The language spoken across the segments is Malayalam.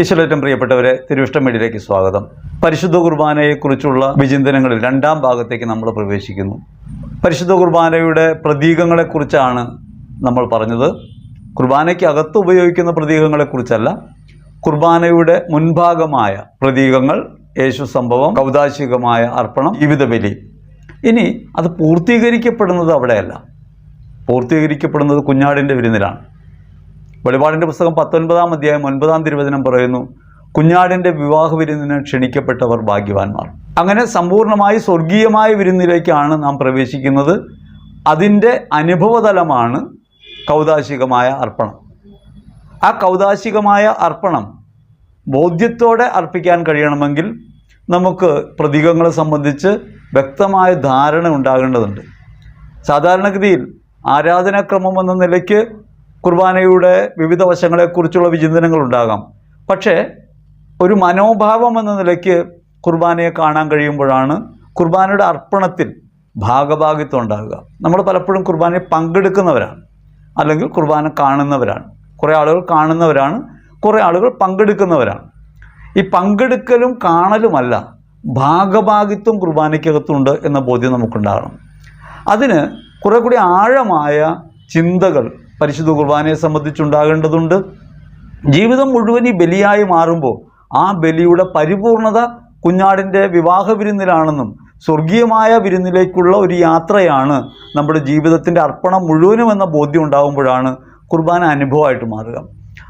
ഈശ്വരേറ്റം പ്രിയപ്പെട്ടവരെ തിരുവിഷ്ടം മീഡിയയിലേക്ക് സ്വാഗതം. പരിശുദ്ധ കുർബാനയെക്കുറിച്ചുള്ള വിചിന്തനങ്ങളിൽ രണ്ടാം ഭാഗത്തേക്ക് നമ്മൾ പ്രവേശിക്കുന്നു. പരിശുദ്ധ കുർബാനയുടെ പ്രതീകങ്ങളെക്കുറിച്ചാണ് നമ്മൾ പറഞ്ഞത്. കുർബാനയ്ക്ക് അകത്ത് ഉപയോഗിക്കുന്ന പ്രതീകങ്ങളെക്കുറിച്ചല്ല കുർബാനയുടെ മുൻഭാഗമായ പ്രതീകങ്ങൾ യേശു സംഭവം കൗതാശികമായ അർപ്പണം ജീവിതബലി ഇനി അത് പൂർത്തീകരിക്കപ്പെടുന്നത് അവിടെയല്ല. പൂർത്തീകരിക്കപ്പെടുന്നത് കുഞ്ഞാടിന്റെ വിരുന്നിലാണ്. വെളിപാടിന്റെ പുസ്തകം പത്തൊൻപതാം അധ്യായം ഒൻപതാം തിരുവചനം പറയുന്നു കുഞ്ഞാടിന്റെ വിവാഹ വിരുന്നിന് ക്ഷണിക്കപ്പെട്ടവർ ഭാഗ്യവാന്മാർ. അങ്ങനെ സമ്പൂർണമായി സ്വർഗീയമായ വിരുന്നിലേക്കാണ് നാം പ്രവേശിക്കുന്നത്. അതിന്റെ അനുഭവതലമാണ് കൗതാശികമായ അർപ്പണം. ആ കൗതാശികമായ അർപ്പണം ബോധ്യത്തോടെ അർപ്പിക്കാൻ കഴിയണമെങ്കിൽ നമുക്ക് പ്രതീകങ്ങളെ സംബന്ധിച്ച് വ്യക്തമായ ധാരണ ഉണ്ടാകേണ്ടതുണ്ട്. സാധാരണഗതിയിൽ ആരാധനാക്രമം എന്ന നിലയ്ക്ക് കുർബാനയുടെ വിവിധ വശങ്ങളെക്കുറിച്ചുള്ള വിചിന്തനങ്ങൾ ഉണ്ടാകാം പക്ഷേ ഒരു മനോഭാവം എന്ന നിലയ്ക്ക് കുർബാനയെ കാണാൻ കഴിയുമ്പോഴാണ് കുർബാനയുടെ അർപ്പണത്തിൽ ഭാഗഭാഗിത്വം ഉണ്ടാകുക. നമ്മൾ പലപ്പോഴും കുർബാനയെ പങ്കെടുക്കുന്നവരാണ് അല്ലെങ്കിൽ കുർബാന കാണുന്നവരാണ്. കുറേ ആളുകൾ കാണുന്നവരാണ് കുറേ ആളുകൾ പങ്കെടുക്കുന്നവരാണ്. ഈ പങ്കെടുക്കലും കാണലുമല്ല ഭാഗഭാഗിത്വം കുർബാനയ്ക്കകത്തുണ്ട് എന്ന ബോധ്യം നമുക്കുണ്ടാകണം. അതിന് കുറേ കൂടി ആഴമായ ചിന്തകൾ പരിശുദ്ധ കുർബാനയെ സംബന്ധിച്ചുണ്ടാകേണ്ടതുണ്ട്. ജീവിതം മുഴുവൻ ഈ ബലിയായി മാറുമ്പോൾ ആ ബലിയുടെ പരിപൂർണത കുഞ്ഞാടിന്റെ വിവാഹ വിരുന്നിലാണെന്നും സ്വർഗീയമായ വിരുന്നിലേക്കുള്ള ഒരു യാത്രയാണ് നമ്മുടെ ജീവിതത്തിന്റെ അർപ്പണം മുഴുവനും എന്ന ബോധ്യം ഉണ്ടാകുമ്പോഴാണ് കുർബാന അനുഭവമായിട്ട് മാറുക.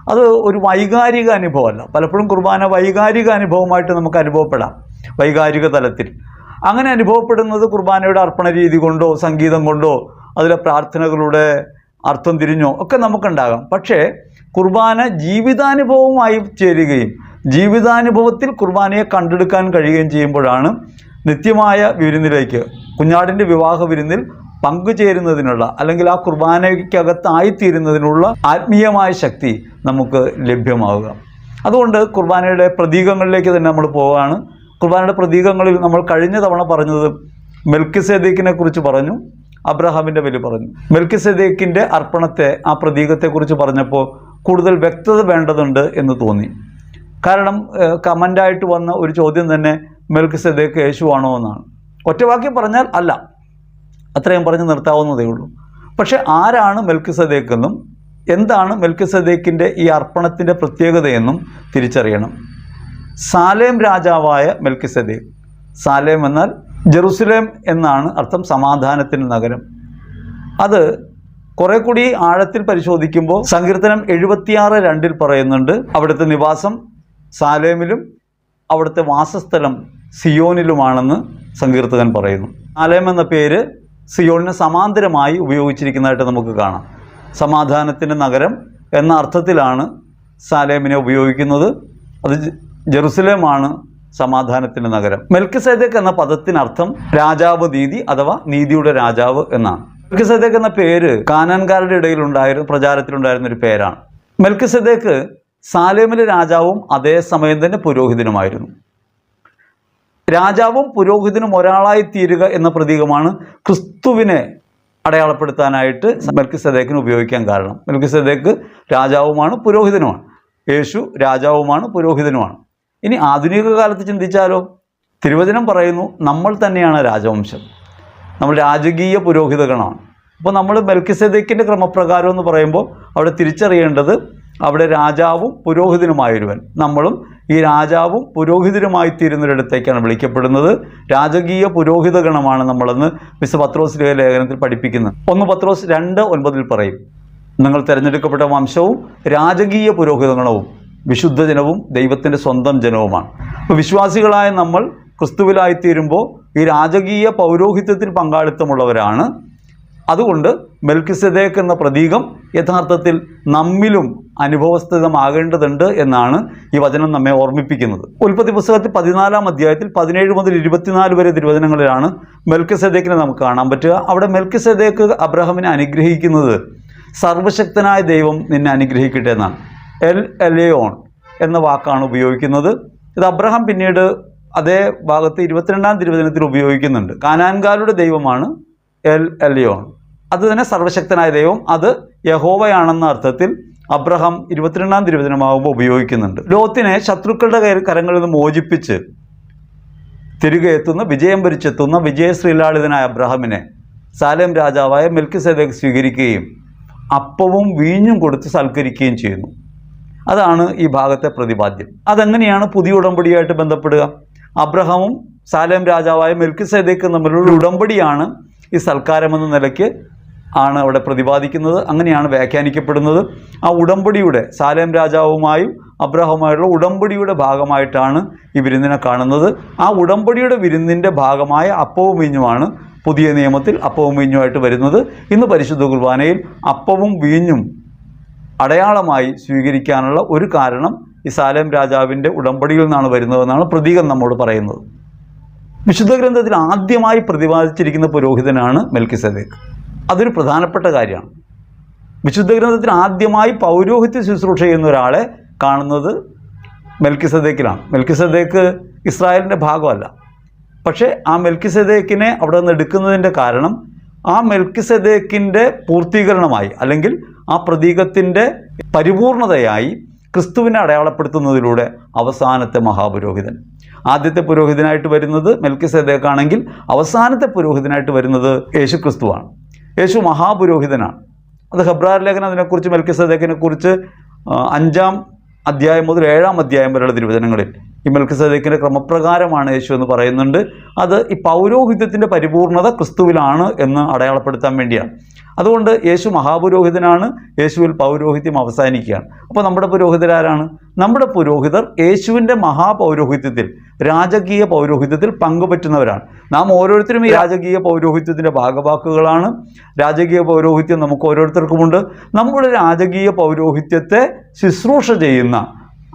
അത് ഒരു വൈകാരിക അനുഭവമല്ല. പലപ്പോഴും കുർബാന വൈകാരിക അനുഭവമായിട്ട് നമുക്ക് അനുഭവപ്പെടാം. വൈകാരിക തലത്തിൽ. അങ്ങനെ അനുഭവപ്പെടുന്നത് കുർബാനയുടെ അർപ്പണ രീതി കൊണ്ടോ സംഗീതം കൊണ്ടോ അതിലെ പ്രാർത്ഥനകളുടെ അർത്ഥം തിരിഞ്ഞോ ഒക്കെ നമുക്കുണ്ടാകാം. പക്ഷേ കുർബാന ജീവിതാനുഭവമായി ചേരുകയും ജീവിതാനുഭവത്തിൽ കുർബാനയെ കണ്ടെടുക്കാൻ കഴിയുകയും ചെയ്യുമ്പോഴാണ് നിത്യമായ വിരുന്നിലേക്ക് കുഞ്ഞാടിന്റെ വിവാഹ വിരുന്നിൽ പങ്കുചേരുന്നതിനുള്ള അല്ലെങ്കിൽ ആ കുർബാനയ്ക്കകത്തായിത്തീരുന്നതിനുള്ള ആത്മീയമായ ശക്തി നമുക്ക് ലഭ്യമാവുക. അതുകൊണ്ട് കുർബാനയുടെ പ്രതീകങ്ങളിലേക്ക് തന്നെ നമ്മൾ പോവുകയാണ്. കുർബാനയുടെ പ്രതീകങ്ങളിൽ നമ്മൾ കഴിഞ്ഞ തവണ പറഞ്ഞത് മെൽക്കിസേദീക്കിനെ കുറിച്ച് പറഞ്ഞു. അബ്രഹാമിന്റെ ബലി പറഞ്ഞു. മെൽക്കിസേദേക്കിന്റെ അർപ്പണത്തെ ആ പ്രതീകത്തെക്കുറിച്ച് പറഞ്ഞപ്പോൾ കൂടുതൽ വ്യക്തത വേണ്ടതുണ്ട് എന്ന് തോന്നി. കാരണം കമന്റായിട്ട് വന്ന ഒരു ചോദ്യം തന്നെ മെൽക്കിസേദേക്ക് യേശുവാണോ എന്നാണ്. ഒറ്റവാക്യം പറഞ്ഞാൽ അല്ല. അത്രയും പറഞ്ഞ് നിർത്താവുന്നതേ ഉള്ളൂ. പക്ഷേ ആരാണ് മെൽക്കിസദേക്കെന്നും എന്താണ് മെൽക്കിസദേക്കിന്റെ ഈ അർപ്പണത്തിന്റെ പ്രത്യേകതയെന്നും തിരിച്ചറിയണം. സാലേം രാജാവായ മെൽക്കിസദേക്ക്. സാലേം എന്നാൽ ജെറുസലേം എന്നാണ് അർത്ഥം സമാധാനത്തിന്റെ നഗരം. അത് കുറെ കൂടി ആഴത്തിൽ പരിശോധിക്കുമ്പോൾ സങ്കീർത്തനം എഴുപത്തിയാറ് രണ്ടിൽ പറയുന്നുണ്ട് അവിടുത്തെ നിവാസം സാലേമിലും അവിടുത്തെ വാസസ്ഥലം സിയോനിലുമാണെന്ന് സങ്കീർത്തകൻ പറയുന്നു. സാലേം എന്ന പേര് സിയോണിന് സമാന്തരമായി ഉപയോഗിച്ചിരിക്കുന്നതായിട്ട് നമുക്ക് കാണാം. സമാധാനത്തിന്റെ നഗരം എന്ന അർത്ഥത്തിലാണ് സാലേമിനെ ഉപയോഗിക്കുന്നത്. അത് ജെറുസലേമാണ് സമാധാനത്തിന്റെ നഗരം. മെൽക്കിസേദക്ക് എന്ന പദത്തിനർത്ഥം രാജാവ് നീതി അഥവാ നീതിയുടെ രാജാവ് എന്നാണ്. മെൽക്കിസേദക്ക് എന്ന പേര് കാനാൻകാരുടെ ഇടയിൽ ഉണ്ടായിരുന്ന പ്രചാരത്തിലുണ്ടായിരുന്ന ഒരു പേരാണ്. മെൽക്കിസേദക്ക് സാലേമിലെ രാജാവും അതേ സമയം തന്നെ പുരോഹിതനുമായിരുന്നു. രാജാവും പുരോഹിതനും ഒരാളായി തീരുക എന്ന പ്രതീകമാണ് ക്രിസ്തുവിനെ അടയാളപ്പെടുത്താനായിട്ട് മെൽക്കിസദേക്കിന് ഉപയോഗിക്കാൻ കാരണം. മെൽക്കിസദേക്ക് രാജാവുമാണ് പുരോഹിതനുമാണ്. യേശു രാജാവുമാണ് പുരോഹിതനുമാണ്. ഇനി ആധുനിക കാലത്ത് ചിന്തിച്ചാലോ? തിരുവചനം പറയുന്നു നമ്മൾ തന്നെയാണ് രാജവംശം. നമ്മൾ രാജകീയ പുരോഹിതഗണമാണ് അപ്പോൾ നമ്മൾ മെൽക്കിസെദക്കിന്റെ ക്രമപ്രകാരം എന്ന് പറയുമ്പോൾ അവിടെ തിരിച്ചറിയേണ്ടത് അവിടെ രാജാവും പുരോഹിതനുമായൊരുവൻ. നമ്മളും ഈ രാജാവും പുരോഹിതനുമായി തീരുന്നൊരിടത്തേക്കാണ് വിളിക്കപ്പെടുന്നത്. രാജകീയ പുരോഹിതഗണമാണ് നമ്മളെന്ന് മിസ് പത്രോസ് ലേഖ ലേഖനത്തിൽ പഠിപ്പിക്കുന്നത് ഒന്ന് പത്രോസ് രണ്ട് ഒൻപതിൽ പറയും നിങ്ങൾ തിരഞ്ഞെടുക്കപ്പെട്ട വംശവും രാജകീയ പുരോഹിത ഗണവും വിശുദ്ധ ജനവും ദൈവത്തിന്റെ സ്വന്തം ജനവുമാണ്. അപ്പോൾ വിശ്വാസികളായ നമ്മൾ ക്രിസ്തുവിലായിത്തീരുമ്പോൾ ഈ രാജകീയ പൗരോഹിത്യത്തിൽ പങ്കാളിത്തമുള്ളവരാണ്. അതുകൊണ്ട് മെൽക്കിസദേക്ക് എന്ന പ്രതീകം യഥാർത്ഥത്തിൽ നമ്മിലും അനുഭവസ്ഥിതമാകേണ്ടതുണ്ട് എന്നാണ് ഈ വചനം നമ്മെ ഓർമ്മിപ്പിക്കുന്നത്. ഉൽപ്പത്തി പുസ്തകത്തിൽ പതിനാലാം അധ്യായത്തിൽ പതിനേഴ് മുതൽ ഇരുപത്തിനാല് വരെ തിരുവചനങ്ങളിലാണ് മെൽക്കിസദേക്കിനെ നമുക്ക് കാണാൻ പറ്റുക. അവിടെ മെൽക്കിസദേക്ക് അബ്രഹാമിനെ അനുഗ്രഹിക്കുന്നത് സർവശക്തനായ ദൈവം നിന്നെ അനുഗ്രഹിക്കട്ടെ എന്നാണ്. എൽ എലയോൺ എന്ന വാക്കാണ് ഉപയോഗിക്കുന്നത്. ഇത് അബ്രഹാം പിന്നീട് അതേ ഭാഗത്ത് ഇരുപത്തിരണ്ടാം തിരുവചനത്തിൽ ഉപയോഗിക്കുന്നുണ്ട്. കാനാൻകാരുടെ ദൈവമാണ് എൽ എലിയോൺ. അത് തന്നെ സർവശക്തനായ ദൈവം അത് യഹോവയാണെന്ന അർത്ഥത്തിൽ അബ്രഹാം ഇരുപത്തിരണ്ടാം തിരുവചനമാകുമ്പോൾ ഉപയോഗിക്കുന്നുണ്ട്. ലോത്തിനെ ശത്രുക്കളുടെ കര- കരങ്ങളിൽ നിന്ന് മോചിപ്പിച്ച് തിരികെ എത്തുന്ന വിജയം ഭരിച്ചെത്തുന്ന വിജയശ്രീലാളിതനായ അബ്രഹാമിനെ സാലേം രാജാവായ മിൽക്കി സേദക് സ്വീകരിക്കുകയും അപ്പവും വീഞ്ഞും കൊടുത്ത് സൽക്കരിക്കുകയും ചെയ്യുന്നു. അതാണ് ഈ ഭാഗത്തെ പ്രതിപാദ്യം. അതെങ്ങനെയാണ് പുതിയ ഉടമ്പടിയായിട്ട് ബന്ധപ്പെടുക? അബ്രഹാമും സാലേം രാജാവായ മെൽക്കിസേദേക്കും തമ്മിലുള്ള ഉടമ്പടിയാണ് ഈ സൽക്കാരമെന്ന നിലയ്ക്ക് ആണ് അവിടെ പ്രതിപാദിക്കുന്നത്. അങ്ങനെയാണ് വ്യാഖ്യാനിക്കപ്പെടുന്നത്. ആ ഉടമ്പടിയുടെ സാലേം രാജാവുമായും അബ്രഹമായുള്ള ഉടമ്പടിയുടെ ഭാഗമായിട്ടാണ് ഈ വിരുന്നിനെ കാണുന്നത്. ആ ഉടമ്പടിയുടെ വിരുന്നിന്റെ ഭാഗമായ അപ്പവും വീഞ്ഞുമാണ് പുതിയ നിയമത്തിൽ അപ്പവും വീഞ്ഞുമായിട്ട് വരുന്നത്. ഇന്ന് പരിശുദ്ധ കുർബാനയിൽ അപ്പവും വീഞ്ഞും അടയാളമായി സ്വീകരിക്കാനുള്ള ഒരു കാരണം ഈ സാലേം രാജാവിന്റെ ഉടമ്പടിയിൽ നിന്നാണ് വരുന്നതെന്നാണ് പ്രതീകം നമ്മോട് പറയുന്നത്. വിശുദ്ധ ഗ്രന്ഥത്തിൽ ആദ്യമായി പ്രതിപാദിച്ചിരിക്കുന്ന പുരോഹിതനാണ് മെൽക്കിസദേക്ക് അതൊരു പ്രധാനപ്പെട്ട കാര്യമാണ്. വിശുദ്ധ ഗ്രന്ഥത്തിൽ ആദ്യമായി പൗരോഹിത്യ ശുശ്രൂഷ ചെയ്യുന്ന ഒരാളെ കാണുന്നത് മെൽക്കി സദേക്കിലാണ് മെൽക്കി സദേക്ക് ഇസ്രായേലിന്റെ ഭാഗമല്ല. പക്ഷേ ആ മെൽക്കി സദേക്കിനെ അവിടെ നിന്ന് എടുക്കുന്നതിന്റെ കാരണം ആ മെൽക്കി സദേക്കിന്റെ പൂർത്തീകരണമായി അല്ലെങ്കിൽ ആ പ്രതീകത്തിന്റെ പരിപൂർണതയായി ക്രിസ്തുവിനെ അടയാളപ്പെടുത്തുന്നതിലൂടെ അവസാനത്തെ മഹാപുരോഹിതൻ. ആദ്യത്തെ പുരോഹിതനായിട്ട് വരുന്നത് മെൽക്കിസദേക്കാണെങ്കിൽ അവസാനത്തെ പുരോഹിതനായിട്ട് വരുന്നത് യേശു ക്രിസ്തുവാണ് യേശു മഹാപുരോഹിതനാണ്. അത് ഹെബ്രാർ ലേഖനം അതിനെക്കുറിച്ച് മെൽക്കിസദേക്കിനെ കുറിച്ച് അഞ്ചാം അധ്യായം മുതൽ ഏഴാം അധ്യായം വരെയുള്ള തിരുവചനങ്ങളിൽ ഈ മെൽക്കിസദേക്കിന്റെ ക്രമപ്രകാരമാണ് യേശു എന്ന് പറയുന്നുണ്ട്. അത് ഈ പൗരോഹിത്യത്തിന്റെ പരിപൂർണത ക്രിസ്തുവിലാണ് എന്ന് അടയാളപ്പെടുത്താൻ വേണ്ടിയാണ്. അതുകൊണ്ട് യേശു മഹാപുരോഹിതനാണ്. യേശുവിൽ പൗരോഹിത്യം അവസാനിക്കുകയാണ്. അപ്പോൾ നമ്മുടെ പുരോഹിതരാരാണ് നമ്മുടെ പുരോഹിതർ യേശുവിന്റെ മഹാപൗരോഹിത്യത്തിൽ രാജകീയ പൗരോഹിത്യത്തിൽ പങ്കുപറ്റുന്നവരാണ്. നാം ഓരോരുത്തരും ഈ രാജകീയ പൗരോഹിത്യത്തിന്റെ ഭാഗവാക്കുകളാണ്. രാജകീയ പൗരോഹിത്യം നമുക്ക് ഓരോരുത്തർക്കുമുണ്ട്. നമ്മുടെ രാജകീയ പൗരോഹിത്യത്തെ ശുശ്രൂഷ ചെയ്യുന്ന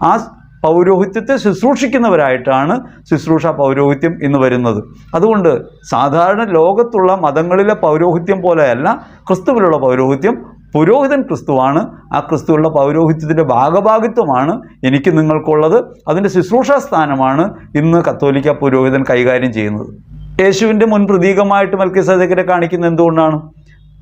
ആ പൗരോഹിത്യത്തെ ശുശ്രൂഷിക്കുന്നവരായിട്ടാണ് ശുശ്രൂഷ പൗരോഹിത്യം എന്ന് വരുന്നത്. അതുകൊണ്ട് സാധാരണ ലോകത്തുള്ള മതങ്ങളിലെ പൗരോഹിത്യം പോലെയല്ല ക്രിസ്തുവിലുള്ള പൗരോഹിത്യം പുരോഹിതൻ ക്രിസ്തുവാണ്. ആ ക്രിസ്തുവിലുള്ള പൗരോഹിത്യത്തിന്റെ ഭാഗഭാഗിത്വമാണ് എനിക്ക് നിങ്ങൾക്കുള്ളത്. അതിന്റെ ശുശ്രൂഷാ സ്ഥാനമാണ് ഇന്ന് കത്തോലിക്ക പുരോഹിതൻ കൈകാര്യം ചെയ്യുന്നത്. യേശുവിന്റെ മുൻ പ്രതീകമായിട്ട് മെൽക്കിസദേക്കിനെ കാണിക്കുന്നത് എന്തുകൊണ്ടാണ്?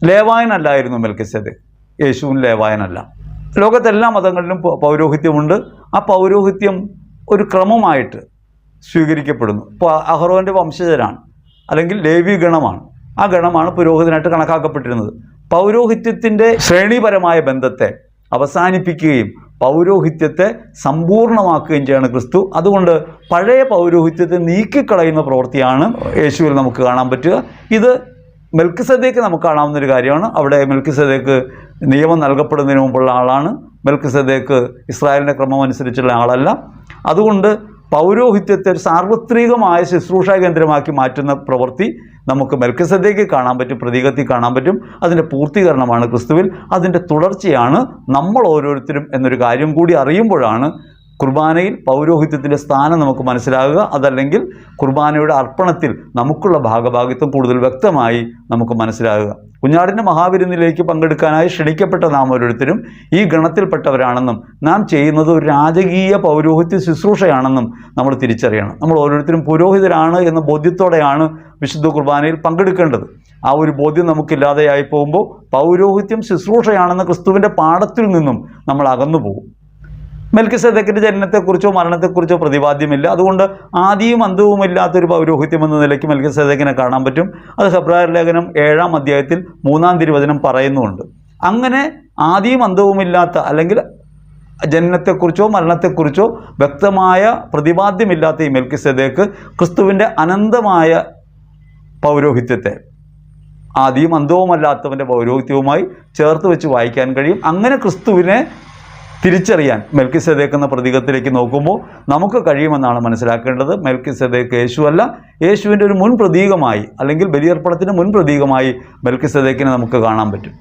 ലേവായനല്ലായിരുന്നു മെൽക്കിസദേക്ക്. യേശുവും ലേവായനല്ല. ലോകത്തെല്ലാ മതങ്ങളിലും പൗരോഹിത്യമുണ്ട്. ആ പൗരോഹിത്യം ഒരു ക്രമമായിട്ട് സ്വീകരിക്കപ്പെടുന്നു. ഇപ്പോൾ അഹ്റോന്റെ വംശജരാണ് അല്ലെങ്കിൽ ലേവി ഗണമാണ്. ആ ഗണമാണ് പുരോഹിതനായിട്ട് കണക്കാക്കപ്പെട്ടിരുന്നത്. പൗരോഹിത്യത്തിന്റെ ശ്രേണിപരമായ ബന്ധത്തെ അവസാനിപ്പിക്കുകയും പൗരോഹിത്യത്തെ സമ്പൂർണമാക്കുകയും ചെയ്യാണ് ക്രിസ്തു. അതുകൊണ്ട് പഴയ പൗരോഹിത്യത്തെ നീക്കിക്കളയുന്ന പ്രവൃത്തിയാണ് യേശുവിൽ നമുക്ക് കാണാൻ പറ്റുക. ഇത് മെൽക്കിസദേക്ക് നമുക്ക് കാണാവുന്ന ഒരു കാര്യമാണ്. അവിടെ മെൽക്കിസദേക്ക് നിയമം നൽകപ്പെടുന്നതിന് മുമ്പുള്ള ആളാണ്. മെൽക്കിസദേക്ക് ഇസ്രായേലിന്റെ ക്രമം അനുസരിച്ചുള്ള ആളല്ല. അതുകൊണ്ട് പൗരോഹിത്യത്തെ ഒരു സാർവത്രികമായ ശുശ്രൂഷാ കേന്ദ്രമാക്കി മാറ്റുന്ന പ്രവൃത്തി നമുക്ക് മെൽക്കിസദേക്ക് കാണാൻ പറ്റും പ്രതീകത്തിൽ കാണാൻ പറ്റും. അതിന്റെ പൂർത്തീകരണമാണ് ക്രിസ്തുവിൽ. അതിന്റെ തുടർച്ചയാണ് നമ്മൾ ഓരോരുത്തരും എന്നൊരു കാര്യം കൂടി അറിയുമ്പോഴാണ് കുർബാനയിൽ പൗരോഹിത്യത്തിന്റെ സ്ഥാനം നമുക്ക് മനസ്സിലാകുക. അതല്ലെങ്കിൽ കുർബാനയുടെ അർപ്പണത്തിൽ നമുക്കുള്ള ഭാഗഭാഗിത്വം കൂടുതൽ വ്യക്തമായി നമുക്ക് മനസ്സിലാകുക. കുഞ്ഞാടിന്റെ മഹാവിരുന്നിലേക്ക് പങ്കെടുക്കാനായി ക്ഷണിക്കപ്പെട്ട നാം ഓരോരുത്തരും ഈ ഗണത്തിൽപ്പെട്ടവരാണെന്നും നാം ചെയ്യുന്നത് ഒരു രാജകീയ പൗരോഹിത്യ ശുശ്രൂഷയാണെന്നും നമ്മൾ തിരിച്ചറിയണം. നമ്മൾ ഓരോരുത്തരും പുരോഹിതരാണ് എന്ന ബോധ്യത്തോടെയാണ് വിശുദ്ധ കുർബാനയിൽ പങ്കെടുക്കേണ്ടത്. ആ ഒരു ബോധ്യം നമുക്കില്ലാതെയായി പോകുമ്പോൾ പൗരോഹിത്യം ശുശ്രൂഷയാണെന്ന ക്രിസ്തുവിന്റെ പാഠത്തിൽ നിന്നും നമ്മൾ അകന്നു പോകും മെൽക്കിസെദക്കിന്റെ ജനനത്തെക്കുറിച്ചോ മരണത്തെക്കുറിച്ചോ പ്രതിപാദ്യമില്ല. അതുകൊണ്ട് ആദിയും അന്തവും ഇല്ലാത്തൊരു പൗരോഹിത്യം എന്ന നിലയ്ക്ക് മെൽക്കിസദക്കിനെ കാണാൻ പറ്റും. അത് ഫെബ്രുവരി ലേഖനം ഏഴാം അധ്യായത്തിൽ മൂന്നാം തിരുവചനം പറയുന്നുമുണ്ട് അങ്ങനെ ആദിയും അന്തവുമില്ലാത്ത അല്ലെങ്കിൽ ജനനത്തെക്കുറിച്ചോ മരണത്തെക്കുറിച്ചോ വ്യക്തമായ പ്രതിപാദ്യമില്ലാത്ത ഈ മെൽക്കിസദേക്ക് ക്രിസ്തുവിന്റെ അനന്തമായ പൗരോഹിത്യത്തെ ആദിയും അന്തവുമല്ലാത്തവന്റെ പൗരോഹിത്യവുമായി ചേർത്ത് വെച്ച് വായിക്കാൻ കഴിയും. അങ്ങനെ ക്രിസ്തുവിനെ തിരിച്ചറിയാൻ മെൽക്കി സദേക്ക് എന്ന പ്രതീകത്തിലേക്ക് നോക്കുമ്പോൾ നമുക്ക് കഴിയുമെന്നാണ് മനസ്സിലാക്കേണ്ടത്. മെൽക്കി സദേക്ക് യേശുവല്ല. യേശുവിന്റെ ഒരു മുൻ പ്രതീകമായി അല്ലെങ്കിൽ ബലിയർപ്പണത്തിന്റെ മുൻ പ്രതീകമായി മെൽക്കി നമുക്ക് കാണാൻ പറ്റും.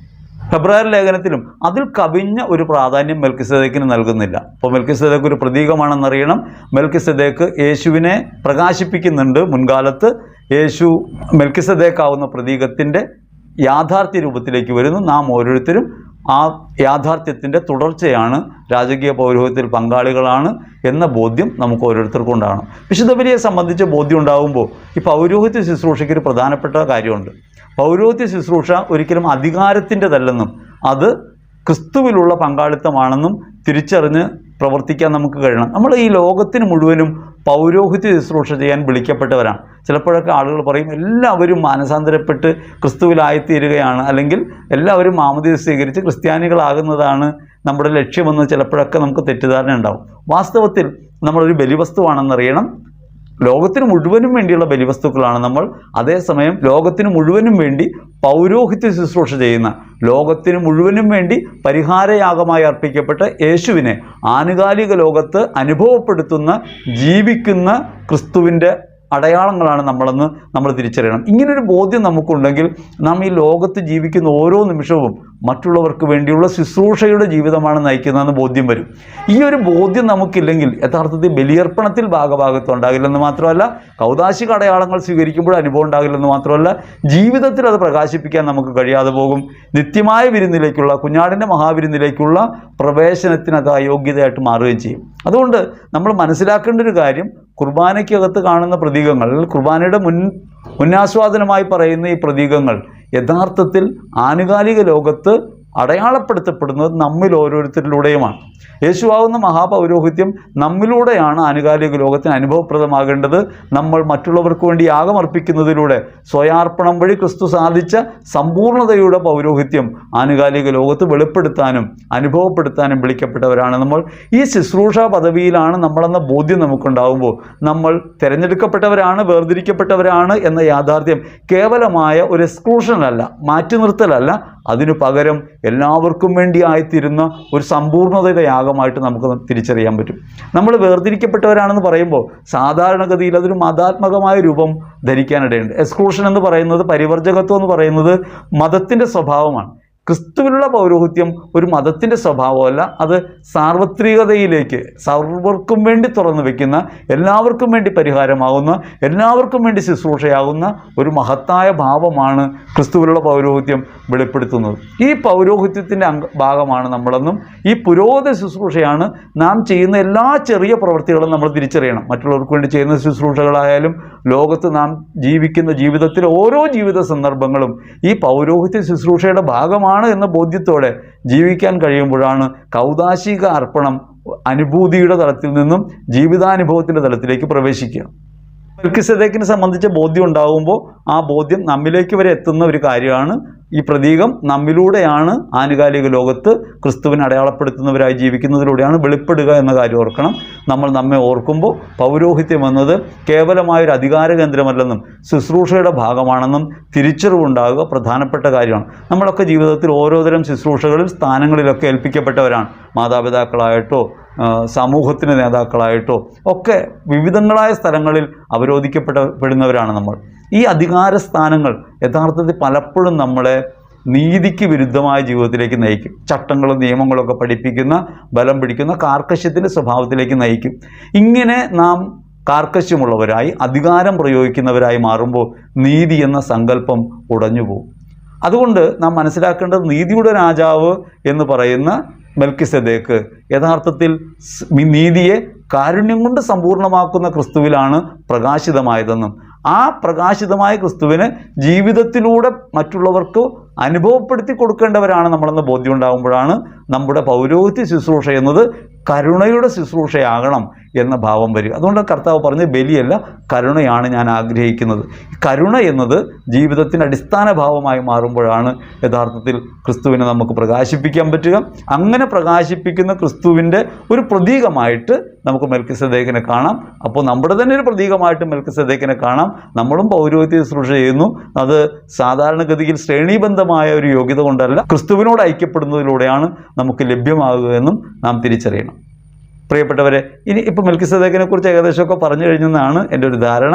ഫെബ്രുവരി ലേഖനത്തിലും അതിൽ കവിഞ്ഞ ഒരു പ്രാധാന്യം മെൽക്കിസദേക്കിന് നൽകുന്നില്ല. അപ്പോൾ മെൽക്കിസദേക്ക് ഒരു പ്രതീകമാണെന്നറിയണം. മെൽക്കിസദേക്ക് യേശുവിനെ പ്രകാശിപ്പിക്കുന്നുണ്ട് മുൻകാലത്ത്. യേശു മെൽക്കിസദേക്കാവുന്ന പ്രതീകത്തിന്റെ യാഥാർത്ഥ്യ രൂപത്തിലേക്ക് വരുന്നു. നാം ഓരോരുത്തരും ആ യാഥാർത്ഥ്യത്തിന്റെ തുടർച്ചയാണ് രാജകീയ പൗരോഹിത്യത്തിൽ പങ്കാളികളാണ് എന്ന ബോധ്യം നമുക്ക് ഓരോരുത്തർക്കും ഉണ്ടാകണം. വിശുദ്ധ ബലിയെ സംബന്ധിച്ച് ബോധ്യം ഉണ്ടാകുമ്പോൾ ഈ പൗരോഹിത്യ ശുശ്രൂഷയ്ക്ക് ഒരു പ്രധാനപ്പെട്ട കാര്യമുണ്ട്. പൗരോഹിത്യ ശുശ്രൂഷ ഒരിക്കലും അധികാരത്തിന്റെതല്ലെന്നും അത് ക്രിസ്തുവിലുള്ള പങ്കാളിത്തമാണെന്നും തിരിച്ചറിഞ്ഞ് പ്രവർത്തിക്കാൻ നമുക്ക് കഴിയണം. നമ്മൾ ഈ ലോകത്തിന് മുഴുവനും പൗരോഹിത്യ ശുശ്രൂഷ ചെയ്യാൻ വിളിക്കപ്പെട്ടവരാണ്. ചിലപ്പോഴൊക്കെ ആളുകൾ പറയും എല്ലാവരും മാനസാന്തരപ്പെട്ട് ക്രിസ്തുവിലായിത്തീരുകയാണ്. അല്ലെങ്കിൽ എല്ലാവരും മാമതി സ്വീകരിച്ച് ക്രിസ്ത്യാനികളാകുന്നതാണ് നമ്മുടെ ലക്ഷ്യമെന്ന് ചിലപ്പോഴൊക്കെ നമുക്ക് തെറ്റിദ്ധാരണ ഉണ്ടാവും. വാസ്തവത്തിൽ നമ്മളൊരു ബലിവസ്തുവാണെന്നറിയണം. ലോകത്തിന് മുഴുവനും വേണ്ടിയുള്ള ബലിവസ്തുക്കളാണ് നമ്മൾ. അതേസമയം ലോകത്തിന് മുഴുവനും വേണ്ടി പൗരോഹിത്യ ശുശ്രൂഷ ചെയ്യുന്ന ലോകത്തിന് മുഴുവനും വേണ്ടി പരിഹാരയാഗമായി അർപ്പിക്കപ്പെട്ട യേശുവിനെ ആനുകാലിക ലോകത്ത് അനുഭവപ്പെടുത്തുന്ന ജീവിക്കുന്ന ക്രിസ്തുവിന്റെ അടയാളങ്ങളാണ് നമ്മളെന്ന് നമ്മൾ തിരിച്ചറിയണം. ഇങ്ങനൊരു ബോധ്യം നമുക്കുണ്ടെങ്കിൽ നാം ഈ ലോകത്ത് ജീവിക്കുന്ന ഓരോ നിമിഷവും മറ്റുള്ളവർക്ക് വേണ്ടിയുള്ള ശുശ്രൂഷയുടെ ജീവിതമാണ് നയിക്കുന്നതെന്ന് ബോധ്യം വരും. ഈ ഒരു ബോധ്യം നമുക്കില്ലെങ്കിൽ യഥാർത്ഥത്തിൽ ബലിയർപ്പണത്തിൽ ഭാഗഭാഗത്വം ഉണ്ടാകില്ലെന്ന് മാത്രമല്ല കൗതാശിക അടയാളങ്ങൾ സ്വീകരിക്കുമ്പോൾ അനുഭവം ഉണ്ടാകില്ലെന്ന് മാത്രമല്ല ജീവിതത്തിൽ അത് പ്രകാശിപ്പിക്കാൻ നമുക്ക് കഴിയാതെ പോകും. നിത്യമായ വിരുന്നിലേക്കുള്ള കുഞ്ഞാടിന്റെ മഹാവിരുന്നിലേക്കുള്ള പ്രവേശനത്തിന് അത് അയോഗ്യതയായിട്ട് മാറുകയും ചെയ്യും. അതുകൊണ്ട് നമ്മൾ മനസ്സിലാക്കേണ്ട ഒരു കാര്യം കുർബാനയ്ക്കകത്ത് കാണുന്ന പ്രതീകങ്ങൾ കുർബാനയുടെ മുൻ മുന്നാസ്വാദനമായി പറയുന്ന ഈ പ്രതീകങ്ങൾ യഥാർത്ഥത്തിൽ ആനുകാലിക ലോകത്ത് അടയാളപ്പെടുത്തപ്പെടുന്നത് നമ്മിൽ ഓരോരുത്തരിലൂടെയുമാണ്. യേശുവാകുന്ന മഹാപൗരോഹിത്യം നമ്മിലൂടെയാണ് ആനുകാലിക ലോകത്തിന് അനുഭവപ്രദമാകേണ്ടത്. നമ്മൾ മറ്റുള്ളവർക്ക് വേണ്ടി യാഗമർപ്പിക്കുന്നതിലൂടെ സ്വയാർപ്പണം വഴി ക്രിസ്തു സാധിച്ച സമ്പൂർണതയുടെ പൗരോഹിത്യം ആനുകാലിക ലോകത്ത് വെളിപ്പെടുത്താനും അനുഭവപ്പെടുത്താനും വിളിക്കപ്പെട്ടവരാണ് നമ്മൾ. ഈ ശുശ്രൂഷ പദവിയിലാണ് നമ്മളെന്ന ബോധ്യം നമുക്കുണ്ടാകുമ്പോൾ നമ്മൾ തിരഞ്ഞെടുക്കപ്പെട്ടവരാണ് വേർതിരിക്കപ്പെട്ടവരാണ് എന്ന യാഥാർത്ഥ്യം കേവലമായ ഒരു എക്സ്ക്ലൂഷനല്ല മാറ്റി നിർത്തലല്ല അതിനു പകരം എല്ലാവർക്കും വേണ്ടി ആയിത്തീരുന്ന ഒരു സമ്പൂർണതയുടെ യാഗമായിട്ട് നമുക്ക് തിരിച്ചറിയാൻ പറ്റും. നമ്മൾ വേർതിരിക്കപ്പെട്ടവരാണെന്ന് പറയുമ്പോൾ സാധാരണഗതിയിൽ അതൊരു മതാത്മകമായ രൂപം ധരിക്കാനിടയുണ്ട് എക്സ്ക്ലൂഷൻ എന്ന് പറയുന്നത് പരിവർജകത്വം എന്ന് പറയുന്നത് മതത്തിന്റെ സ്വഭാവമാണ്. ക്രിസ്തുവിലുള്ള പൗരോഹിത്യം ഒരു മതത്തിന്റെ സ്വഭാവമല്ല അത് സാർവത്രികതയിലേക്ക് സർവർക്കും വേണ്ടി തുറന്നു വയ്ക്കുന്ന എല്ലാവർക്കും വേണ്ടി പരിഹാരമാകുന്ന എല്ലാവർക്കും വേണ്ടി ശുശ്രൂഷയാകുന്ന ഒരു മഹത്തായ ഭാവമാണ് ക്രിസ്തുവിലുള്ള പൗരോഹിത്യം വെളിപ്പെടുത്തുന്നത്. ഈ പൗരോഹിത്യത്തിന്റെ അംഗ ഭാഗമാണ് നമ്മളെന്നും ഈ പുരോഗതി ശുശ്രൂഷയാണ് നാം ചെയ്യുന്ന എല്ലാ ചെറിയ പ്രവൃത്തികളും നമ്മൾ തിരിച്ചറിയണം. മറ്റുള്ളവർക്ക് വേണ്ടി ചെയ്യുന്ന ശുശ്രൂഷകളായാലും ലോകത്ത് നാം ജീവിക്കുന്ന ജീവിതത്തിലെ ഓരോ ജീവിത സന്ദർഭങ്ങളും ഈ പൗരോഹിത്യ ശുശ്രൂഷയുടെ ഭാഗമാണ്. എന്ന ബോധ്യത്തോടെ ജീവിക്കാൻ കഴിയുമ്പോഴാണ് കൗതാശിക അർപ്പണം അനുഭൂതിയുടെ തലത്തിൽ നിന്നും ജീവിതാനുഭവത്തിന്റെ തലത്തിലേക്ക് പ്രവേശിക്കുക. മെൽക്കിസദേക്കിനെ സംബന്ധിച്ച ബോധ്യം ഉണ്ടാകുമ്പോൾ ആ ബോധ്യം നമ്മിലേക്ക് വരെ എത്തുന്ന ഒരു കാര്യമാണ് ഈ പ്രതീകം നമ്മിലൂടെയാണ് ആനുകാലിക ലോകത്ത് ക്രിസ്തുവിനെ അടയാളപ്പെടുത്തുന്നവരായി ജീവിക്കുന്നതിലൂടെയാണ് വെളിപ്പെടുക എന്ന കാര്യം ഓർക്കണം. നമ്മൾ നമ്മെ ഓർക്കുമ്പോൾ പൗരോഹിത്യം എന്നത് കേവലമായൊരു അധികാര കേന്ദ്രമല്ലെന്നും ശുശ്രൂഷയുടെ ഭാഗമാണെന്നും തിരിച്ചറിവുണ്ടാകുക പ്രധാനപ്പെട്ട കാര്യമാണ്. നമ്മളൊക്കെ ജീവിതത്തിൽ ഓരോതരം ശുശ്രൂഷകളിൽ സ്ഥാനങ്ങളിലൊക്കെ ഏൽപ്പിക്കപ്പെട്ടവരാണ്. മാതാപിതാക്കളായിട്ടോ സമൂഹത്തിന്റെ നേതാക്കളായിട്ടോ ഒക്കെ വിവിധങ്ങളായ സ്ഥലങ്ങളിൽ അവരോധിക്കപ്പെട്ട പെടുന്നവരാണ് നമ്മൾ. ഈ അധികാര സ്ഥാനങ്ങൾ യഥാർത്ഥത്തിൽ പലപ്പോഴും നമ്മളെ നീതിക്ക് വിരുദ്ധമായ ജീവിതത്തിലേക്ക് നയിക്കും. ചട്ടങ്ങളും നിയമങ്ങളൊക്കെ പഠിപ്പിക്കുന്ന ബലം പിടിക്കുന്ന കാർക്കശ്യത്തിന്റെ സ്വഭാവത്തിലേക്ക് നയിക്കും. ഇങ്ങനെ നാം കാർക്കശ്യമുള്ളവരായി അധികാരം പ്രയോഗിക്കുന്നവരായി മാറുമ്പോൾ നീതി എന്ന സങ്കല്പം ഉടഞ്ഞു പോകും. അതുകൊണ്ട് നാം മനസ്സിലാക്കേണ്ടത് നീതിയുടെ രാജാവ് എന്ന് പറയുന്ന മെൽക്കിസദേക്ക് യഥാർത്ഥത്തിൽ നീതിയെ കാരുണ്യം കൊണ്ട് സമ്പൂർണമാക്കുന്ന ക്രിസ്തുവിലാണ് പ്രകാശിതമായതെന്നും ആ പ്രകാശിതമായ ക്രിസ്തുവിനെ ജീവിതത്തിലൂടെ മറ്റുള്ളവർക്ക് അനുഭവപ്പെടുത്തി കൊടുക്കേണ്ടവരാണ് നമ്മളെന്ന് ബോധ്യം ഉണ്ടാകുമ്പോഴാണ് നമ്മുടെ പൗരോഹിത്യ ശുശ്രൂഷ എന്നത് കരുണയുടെ ശുശ്രൂഷയാകണം എന്ന ഭാവം വരിക. അതുകൊണ്ട് കർത്താവ് പറഞ്ഞ് ബലിയല്ല കരുണയാണ് ഞാൻ ആഗ്രഹിക്കുന്നത്. കരുണ എന്നത് ജീവിതത്തിന്റെ അടിസ്ഥാന ഭാവമായി മാറുമ്പോഴാണ് യഥാർത്ഥത്തിൽ ക്രിസ്തുവിനെ നമുക്ക് പ്രകാശിപ്പിക്കാൻ പറ്റുക. അങ്ങനെ പ്രകാശിപ്പിക്കുന്ന ക്രിസ്തുവിന്റെ ഒരു പ്രതീകമായിട്ട് നമുക്ക് മെൽക്കിസദേക്കിനെ കാണാം. അപ്പോൾ നമ്മുടെ തന്നെ ഒരു പ്രതീകമായിട്ട് മെൽക്കിസദേക്കിനെ കാണാം. നമ്മളും പൗരോഹിത്യ ശുശ്രൂഷ ചെയ്യുന്നു. അത് സാധാരണഗതിയിൽ ശ്രേണീബന്ധമായ ഒരു യോഗ്യത കൊണ്ടല്ല ക്രിസ്തുവിനോട് ഐക്യപ്പെടുന്നതിലൂടെയാണ് നമുക്ക് ലഭ്യമാകുക എന്നും നാം തിരിച്ചറിയണം. പ്രിയപ്പെട്ടവരെ ഇനി ഇപ്പോൾ മെൽക്കിസദേക്കിനെ കുറിച്ച് ഏകദേശമൊക്കെ പറഞ്ഞു കഴിഞ്ഞെന്നാണ് എന്റെ ഒരു ധാരണ.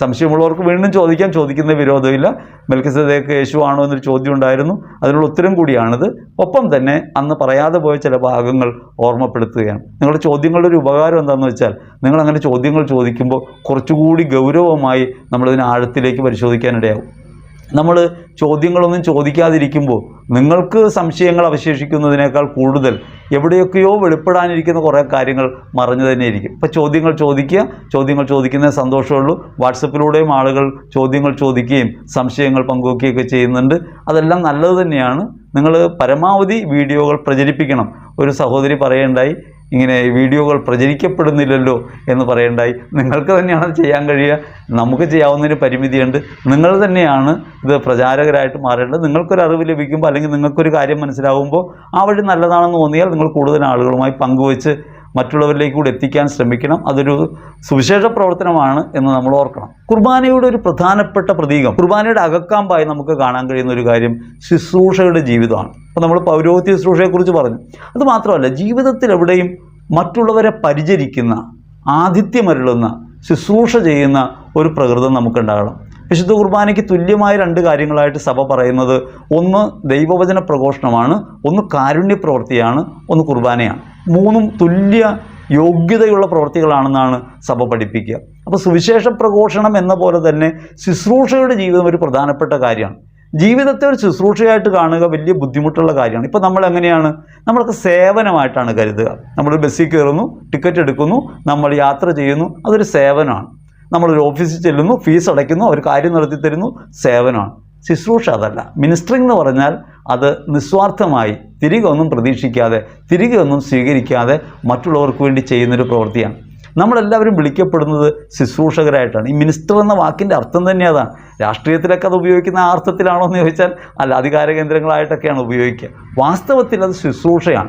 സംശയമുള്ളവർക്ക് വീണ്ടും ചോദിക്കാൻ ചോദിക്കുന്ന വിരോധമില്ല. മെൽക്കിസദേക്ക് യേശു ആണോ എന്നൊരു ചോദ്യം ഉണ്ടായിരുന്നു അതിനുള്ള ഉത്തരം കൂടിയാണിത്. ഒപ്പം തന്നെ അന്ന് പറയാതെ പോയ ചില ഭാഗങ്ങൾ ഓർമ്മപ്പെടുത്തുകയാണ്. നിങ്ങളുടെ ചോദ്യങ്ങളുടെ ഒരു ഉപകാരം എന്താണെന്ന് വെച്ചാൽ നിങ്ങൾ അങ്ങനെ ചോദ്യങ്ങൾ ചോദിക്കുമ്പോൾ കുറച്ചുകൂടി ഗൗരവമായി നമ്മളതിന് ആഴത്തിലേക്ക് പരിശോധിക്കാനിടയാവും നമ്മൾ ചോദ്യങ്ങളൊന്നും ചോദിക്കാതിരിക്കുമ്പോൾ നിങ്ങൾക്ക് സംശയങ്ങൾ അവശേഷിക്കുന്നതിനേക്കാൾ കൂടുതൽ എവിടെയൊക്കെയോ വെളിപ്പെടാനിരിക്കുന്ന കുറേ കാര്യങ്ങൾ മറഞ്ഞു തന്നെ ഇരിക്കും ഇപ്പോൾ ചോദ്യങ്ങൾ ചോദിക്കുക ചോദ്യങ്ങൾ ചോദിക്കുന്നതിന് സന്തോഷമുള്ളൂ. വാട്സപ്പിലൂടെയും ആളുകൾ ചോദ്യങ്ങൾ ചോദിക്കുകയും സംശയങ്ങൾ പങ്കുവയ്ക്കുകയൊക്കെ ചെയ്യുന്നുണ്ട്. അതെല്ലാം നല്ലത് തന്നെയാണ്. നിങ്ങൾ പരമാവധി വീഡിയോകൾ പ്രചരിപ്പിക്കണം. ഒരു സഹോദരി പറയുണ്ടായി ഇങ്ങനെ വീഡിയോകൾ പ്രചരിക്കപ്പെടുന്നില്ലല്ലോ എന്ന് പറയേണ്ടായി. നിങ്ങൾക്ക് തന്നെയാണ് ചെയ്യാൻ കഴിയുക. നമുക്ക് ചെയ്യാവുന്നതിന് പരിമിതിയുണ്ട്. നിങ്ങൾ തന്നെയാണ് ഇത് പ്രചാരകരായിട്ട് മാറേണ്ടത്. നിങ്ങൾക്കൊരു അറിവ് ലഭിക്കുമ്പോൾ അല്ലെങ്കിൽ നിങ്ങൾക്കൊരു കാര്യം മനസ്സിലാവുമ്പോൾ ആ വഴി നല്ലതാണെന്ന് തോന്നിയാൽ നിങ്ങൾ കൂടുതൽ ആളുകളുമായി പങ്കുവച്ച് മറ്റുള്ളവരിലേക്ക് കൂടി എത്തിക്കാൻ ശ്രമിക്കണം. അതൊരു സുവിശേഷ പ്രവർത്തനമാണ് എന്ന് നമ്മൾ ഓർക്കണം. കുർബാനയുടെ ഒരു പ്രധാനപ്പെട്ട പ്രതീകം കുർബാനയുടെ അകക്കാമ്പായി നമുക്ക് കാണാൻ കഴിയുന്ന ഒരു കാര്യം ശുശ്രൂഷയുടെ ജീവിതമാണ്. അപ്പോൾ നമ്മൾ പൗരോഹിത്യ ശുശ്രൂഷയെക്കുറിച്ച് പറഞ്ഞു. അത് മാത്രമല്ല ജീവിതത്തിൽ എവിടെയും മറ്റുള്ളവരെ പരിചരിക്കുന്ന ആതിഥ്യമരുളുന്ന ശുശ്രൂഷ ചെയ്യുന്ന ഒരു പ്രകൃതം നമുക്കുണ്ടാകണം. വിശുദ്ധ കുർബാനയ്ക്ക് തുല്യമായ രണ്ട് കാര്യങ്ങളായിട്ട് സഭ പറയുന്നത് ഒന്ന് ദൈവവചന പ്രഘോഷണമാണ് ഒന്ന് കാരുണ്യ പ്രവൃത്തിയാണ് ഒന്ന് കുർബാനയാണ്. മൂന്നും തുല്യ യോഗ്യതയുള്ള പ്രവൃത്തികളാണെന്നാണ് സഭ പഠിപ്പിക്കുക. അപ്പോൾ സുവിശേഷ പ്രഘോഷണം എന്ന പോലെ തന്നെ ശുശ്രൂഷയുടെ ജീവിതം ഒരു പ്രധാനപ്പെട്ട കാര്യമാണ്. ജീവിതത്തെ ഒരു ശുശ്രൂഷയായിട്ട് കാണുക വലിയ ബുദ്ധിമുട്ടുള്ള കാര്യമാണ്. ഇപ്പോൾ നമ്മൾ എങ്ങനെയാണ്? നമ്മളൊക്കെ സേവനമായിട്ടാണ് കരുതുക. നമ്മൾ ബസ്സിൽ കയറുന്നു ടിക്കറ്റ് എടുക്കുന്നു നമ്മൾ യാത്ര ചെയ്യുന്നു അതൊരു സേവനമാണ്. നമ്മളൊരു ഓഫീസിൽ ചെല്ലുന്നു ഫീസ് അടയ്ക്കുന്നു ഒരു കാര്യം നടത്തി തരുന്നു സേവനമാണ്. ശുശ്രൂഷ അതല്ല. മിനിസ്റ്ററിംഗ് എന്ന് പറഞ്ഞാൽ അത് നിസ്വാർത്ഥമായി തിരികെ ഒന്നും പ്രതീക്ഷിക്കാതെ തിരികെ ഒന്നും സ്വീകരിക്കാതെ മറ്റുള്ളവർക്ക് വേണ്ടി ചെയ്യുന്നൊരു പ്രവൃത്തിയാണ്. നമ്മളെല്ലാവരും വിളിക്കപ്പെടുന്നത് ശുശ്രൂഷകരായിട്ടാണ്. ഈ മിനിസ്റ്റർ എന്ന വാക്കിന്റെ അർത്ഥം തന്നെ അതാണ്. രാഷ്ട്രീയത്തിലൊക്കെ അത് ഉപയോഗിക്കുന്ന ആ അർത്ഥത്തിലാണോ എന്ന് ചോദിച്ചാൽ അല്ല അധികാര കേന്ദ്രങ്ങളായിട്ടൊക്കെയാണ് ഉപയോഗിക്കുക. വാസ്തവത്തിൽ അത് ശുശ്രൂഷയാണ്.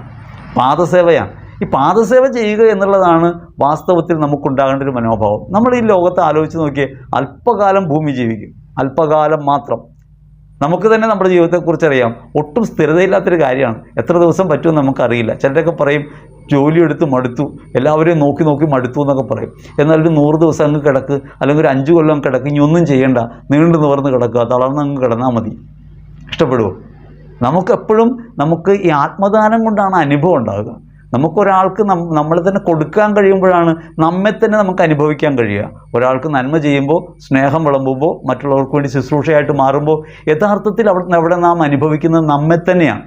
പാദസേവയാണ്. ഈ പാദസേവ ചെയ്യുക എന്നുള്ളതാണ് വാസ്തവത്തിൽ നമുക്കുണ്ടാകേണ്ട ഒരു മനോഭാവം. നമ്മൾ ഈ ലോകത്ത് ആലോചിച്ച് നോക്കിയേ അല്പകാലം ഭൂമി ജീവിക്കും. അല്പകാലം മാത്രം. നമുക്ക് തന്നെ നമ്മുടെ ജീവിതത്തെക്കുറിച്ച് അറിയാം. ഒട്ടും സ്ഥിരതയില്ലാത്തൊരു കാര്യമാണ്. എത്ര ദിവസം പറ്റുമെന്ന് നമുക്കറിയില്ല. ചിലരൊക്കെ പറയും ജോലി എടുത്ത് മടുത്തു. എല്ലാവരെയും നോക്കി നോക്കി മടുത്തു എന്നൊക്കെ പറയും. എന്നാൽ ഒരു നൂറ് ദിവസം അങ്ങ് കിടക്ക് അല്ലെങ്കിൽ ഒരു അഞ്ച് കൊല്ലം കിടക്ക് ഇനി ഒന്നും ചെയ്യേണ്ട. നീണ്ടു നിവർന്ന് കിടക്കുക തളർന്ന് അങ്ങ് കിടന്നാൽ മതി. ഇഷ്ടപ്പെടുമോ നമുക്കെപ്പോഴും നമുക്ക് ഈ ആത്മദാനം കൊണ്ടാണ് അനുഭവം ഉണ്ടാകുക. നമുക്കൊരാൾക്ക് നം നമ്മളെ തന്നെ കൊടുക്കാൻ കഴിയുമ്പോഴാണ് നമ്മെ തന്നെ നമുക്ക് അനുഭവിക്കാൻ കഴിയുക. ഒരാൾക്ക് നന്മ ചെയ്യുമ്പോൾ സ്നേഹം വിളമ്പുമ്പോൾ മറ്റുള്ളവർക്ക് വേണ്ടി ശുശ്രൂഷയായിട്ട് മാറുമ്പോൾ യഥാർത്ഥത്തിൽ അവിടെ അവിടെ നാം അനുഭവിക്കുന്നത് നമ്മെ തന്നെയാണ്.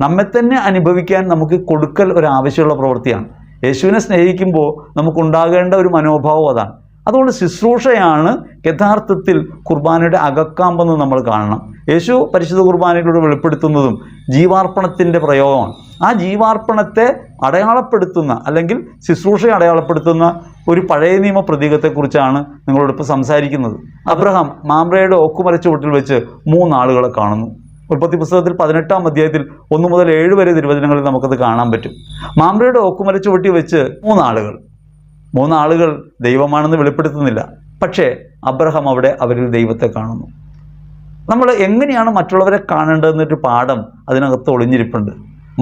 നമ്മെ തന്നെ അനുഭവിക്കാൻ നമുക്ക് കൊടുക്കൽ ഒരു ആവശ്യമുള്ള പ്രവൃത്തിയാണ്. യേശുവിനെ സ്നേഹിക്കുമ്പോൾ നമുക്കുണ്ടാകേണ്ട ഒരു മനോഭാവം അതാണ്. അതുകൊണ്ട് ശുശ്രൂഷയാണ് യഥാർത്ഥത്തിൽ കുർബാനയുടെ അകക്കാമ്പെന്ന് നമ്മൾ കാണണം. യേശു പരിശുദ്ധ കുർബാനയിലൂടെ വെളിപ്പെടുത്തുന്നതും ജീവാർപ്പണത്തിന്റെ പ്രയോഗമാണ്. ആ ജീവാർപ്പണത്തെ അടയാളപ്പെടുത്തുന്ന അല്ലെങ്കിൽ ശുശ്രൂഷയെ അടയാളപ്പെടുത്തുന്ന ഒരു പഴയ നിയമ പ്രതീകത്തെക്കുറിച്ചാണ് നിങ്ങളോട് ഇപ്പോൾ സംസാരിക്കുന്നത്. അബ്രഹാം മാമ്രയുടെ ഓക്കുമരച്ചുവട്ടിൽ വെച്ച് മൂന്നാളുകളെ കാണുന്നു. ഉൽപ്പത്തി പുസ്തകത്തിൽ പതിനെട്ടാം അധ്യായത്തിൽ ഒന്ന് മുതൽ ഏഴ് വരെ തിരുവചനങ്ങളിൽ നമുക്കത് കാണാൻ പറ്റും. മാമ്രയുടെ ഓക്കുമരച്ചുവട്ടി വെച്ച് മൂന്നാളുകൾ. മൂന്നാളുകൾ ദൈവമാണെന്ന് വെളിപ്പെടുത്തുന്നില്ല. പക്ഷേ അബ്രഹാം അവിടെ അവരിൽ ദൈവത്തെ കാണുന്നു. നമ്മൾ എങ്ങനെയാണ് മറ്റുള്ളവരെ കാണേണ്ടതെന്നൊരു പാഠം അതിനകത്ത് ഒളിഞ്ഞിരിപ്പുണ്ട്.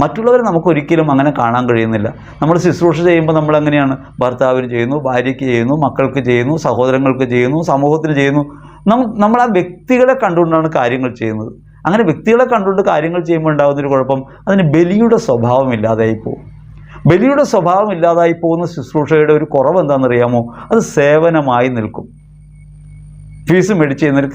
മറ്റുള്ളവരെ നമുക്കൊരിക്കലും അങ്ങനെ കാണാൻ കഴിയുന്നില്ല. നമ്മൾ ശുശ്രൂഷ ചെയ്യുമ്പോൾ നമ്മൾ എങ്ങനെയാണ്? ഭർത്താവിന് ചെയ്യുന്നു ഭാര്യയ്ക്ക് ചെയ്യുന്നു മക്കൾക്ക് ചെയ്യുന്നു സഹോദരങ്ങൾക്ക് ചെയ്യുന്നു സമൂഹത്തിന് ചെയ്യുന്നു. നമ്മൾ ആ വ്യക്തികളെ കണ്ടുകൊണ്ടാണ് കാര്യങ്ങൾ ചെയ്യുന്നത്. അങ്ങനെ വ്യക്തികളെ കണ്ടുകൊണ്ട് കാര്യങ്ങൾ ചെയ്യുമ്പോൾ ഉണ്ടാകുന്നൊരു കുഴപ്പം അതിന് ബലിയുടെ സ്വഭാവം ഇല്ലാതായി പോകും. ബലിയുടെ സ്വഭാവം ഇല്ലാതായി പോകുന്ന ശുശ്രൂഷയുടെ ഒരു കുറവ് എന്താണെന്നറിയാമോ? അത് സേവനമായി നിൽക്കും. ഫീസ് മേടിച്ച് ചെയ്യുന്നൊരു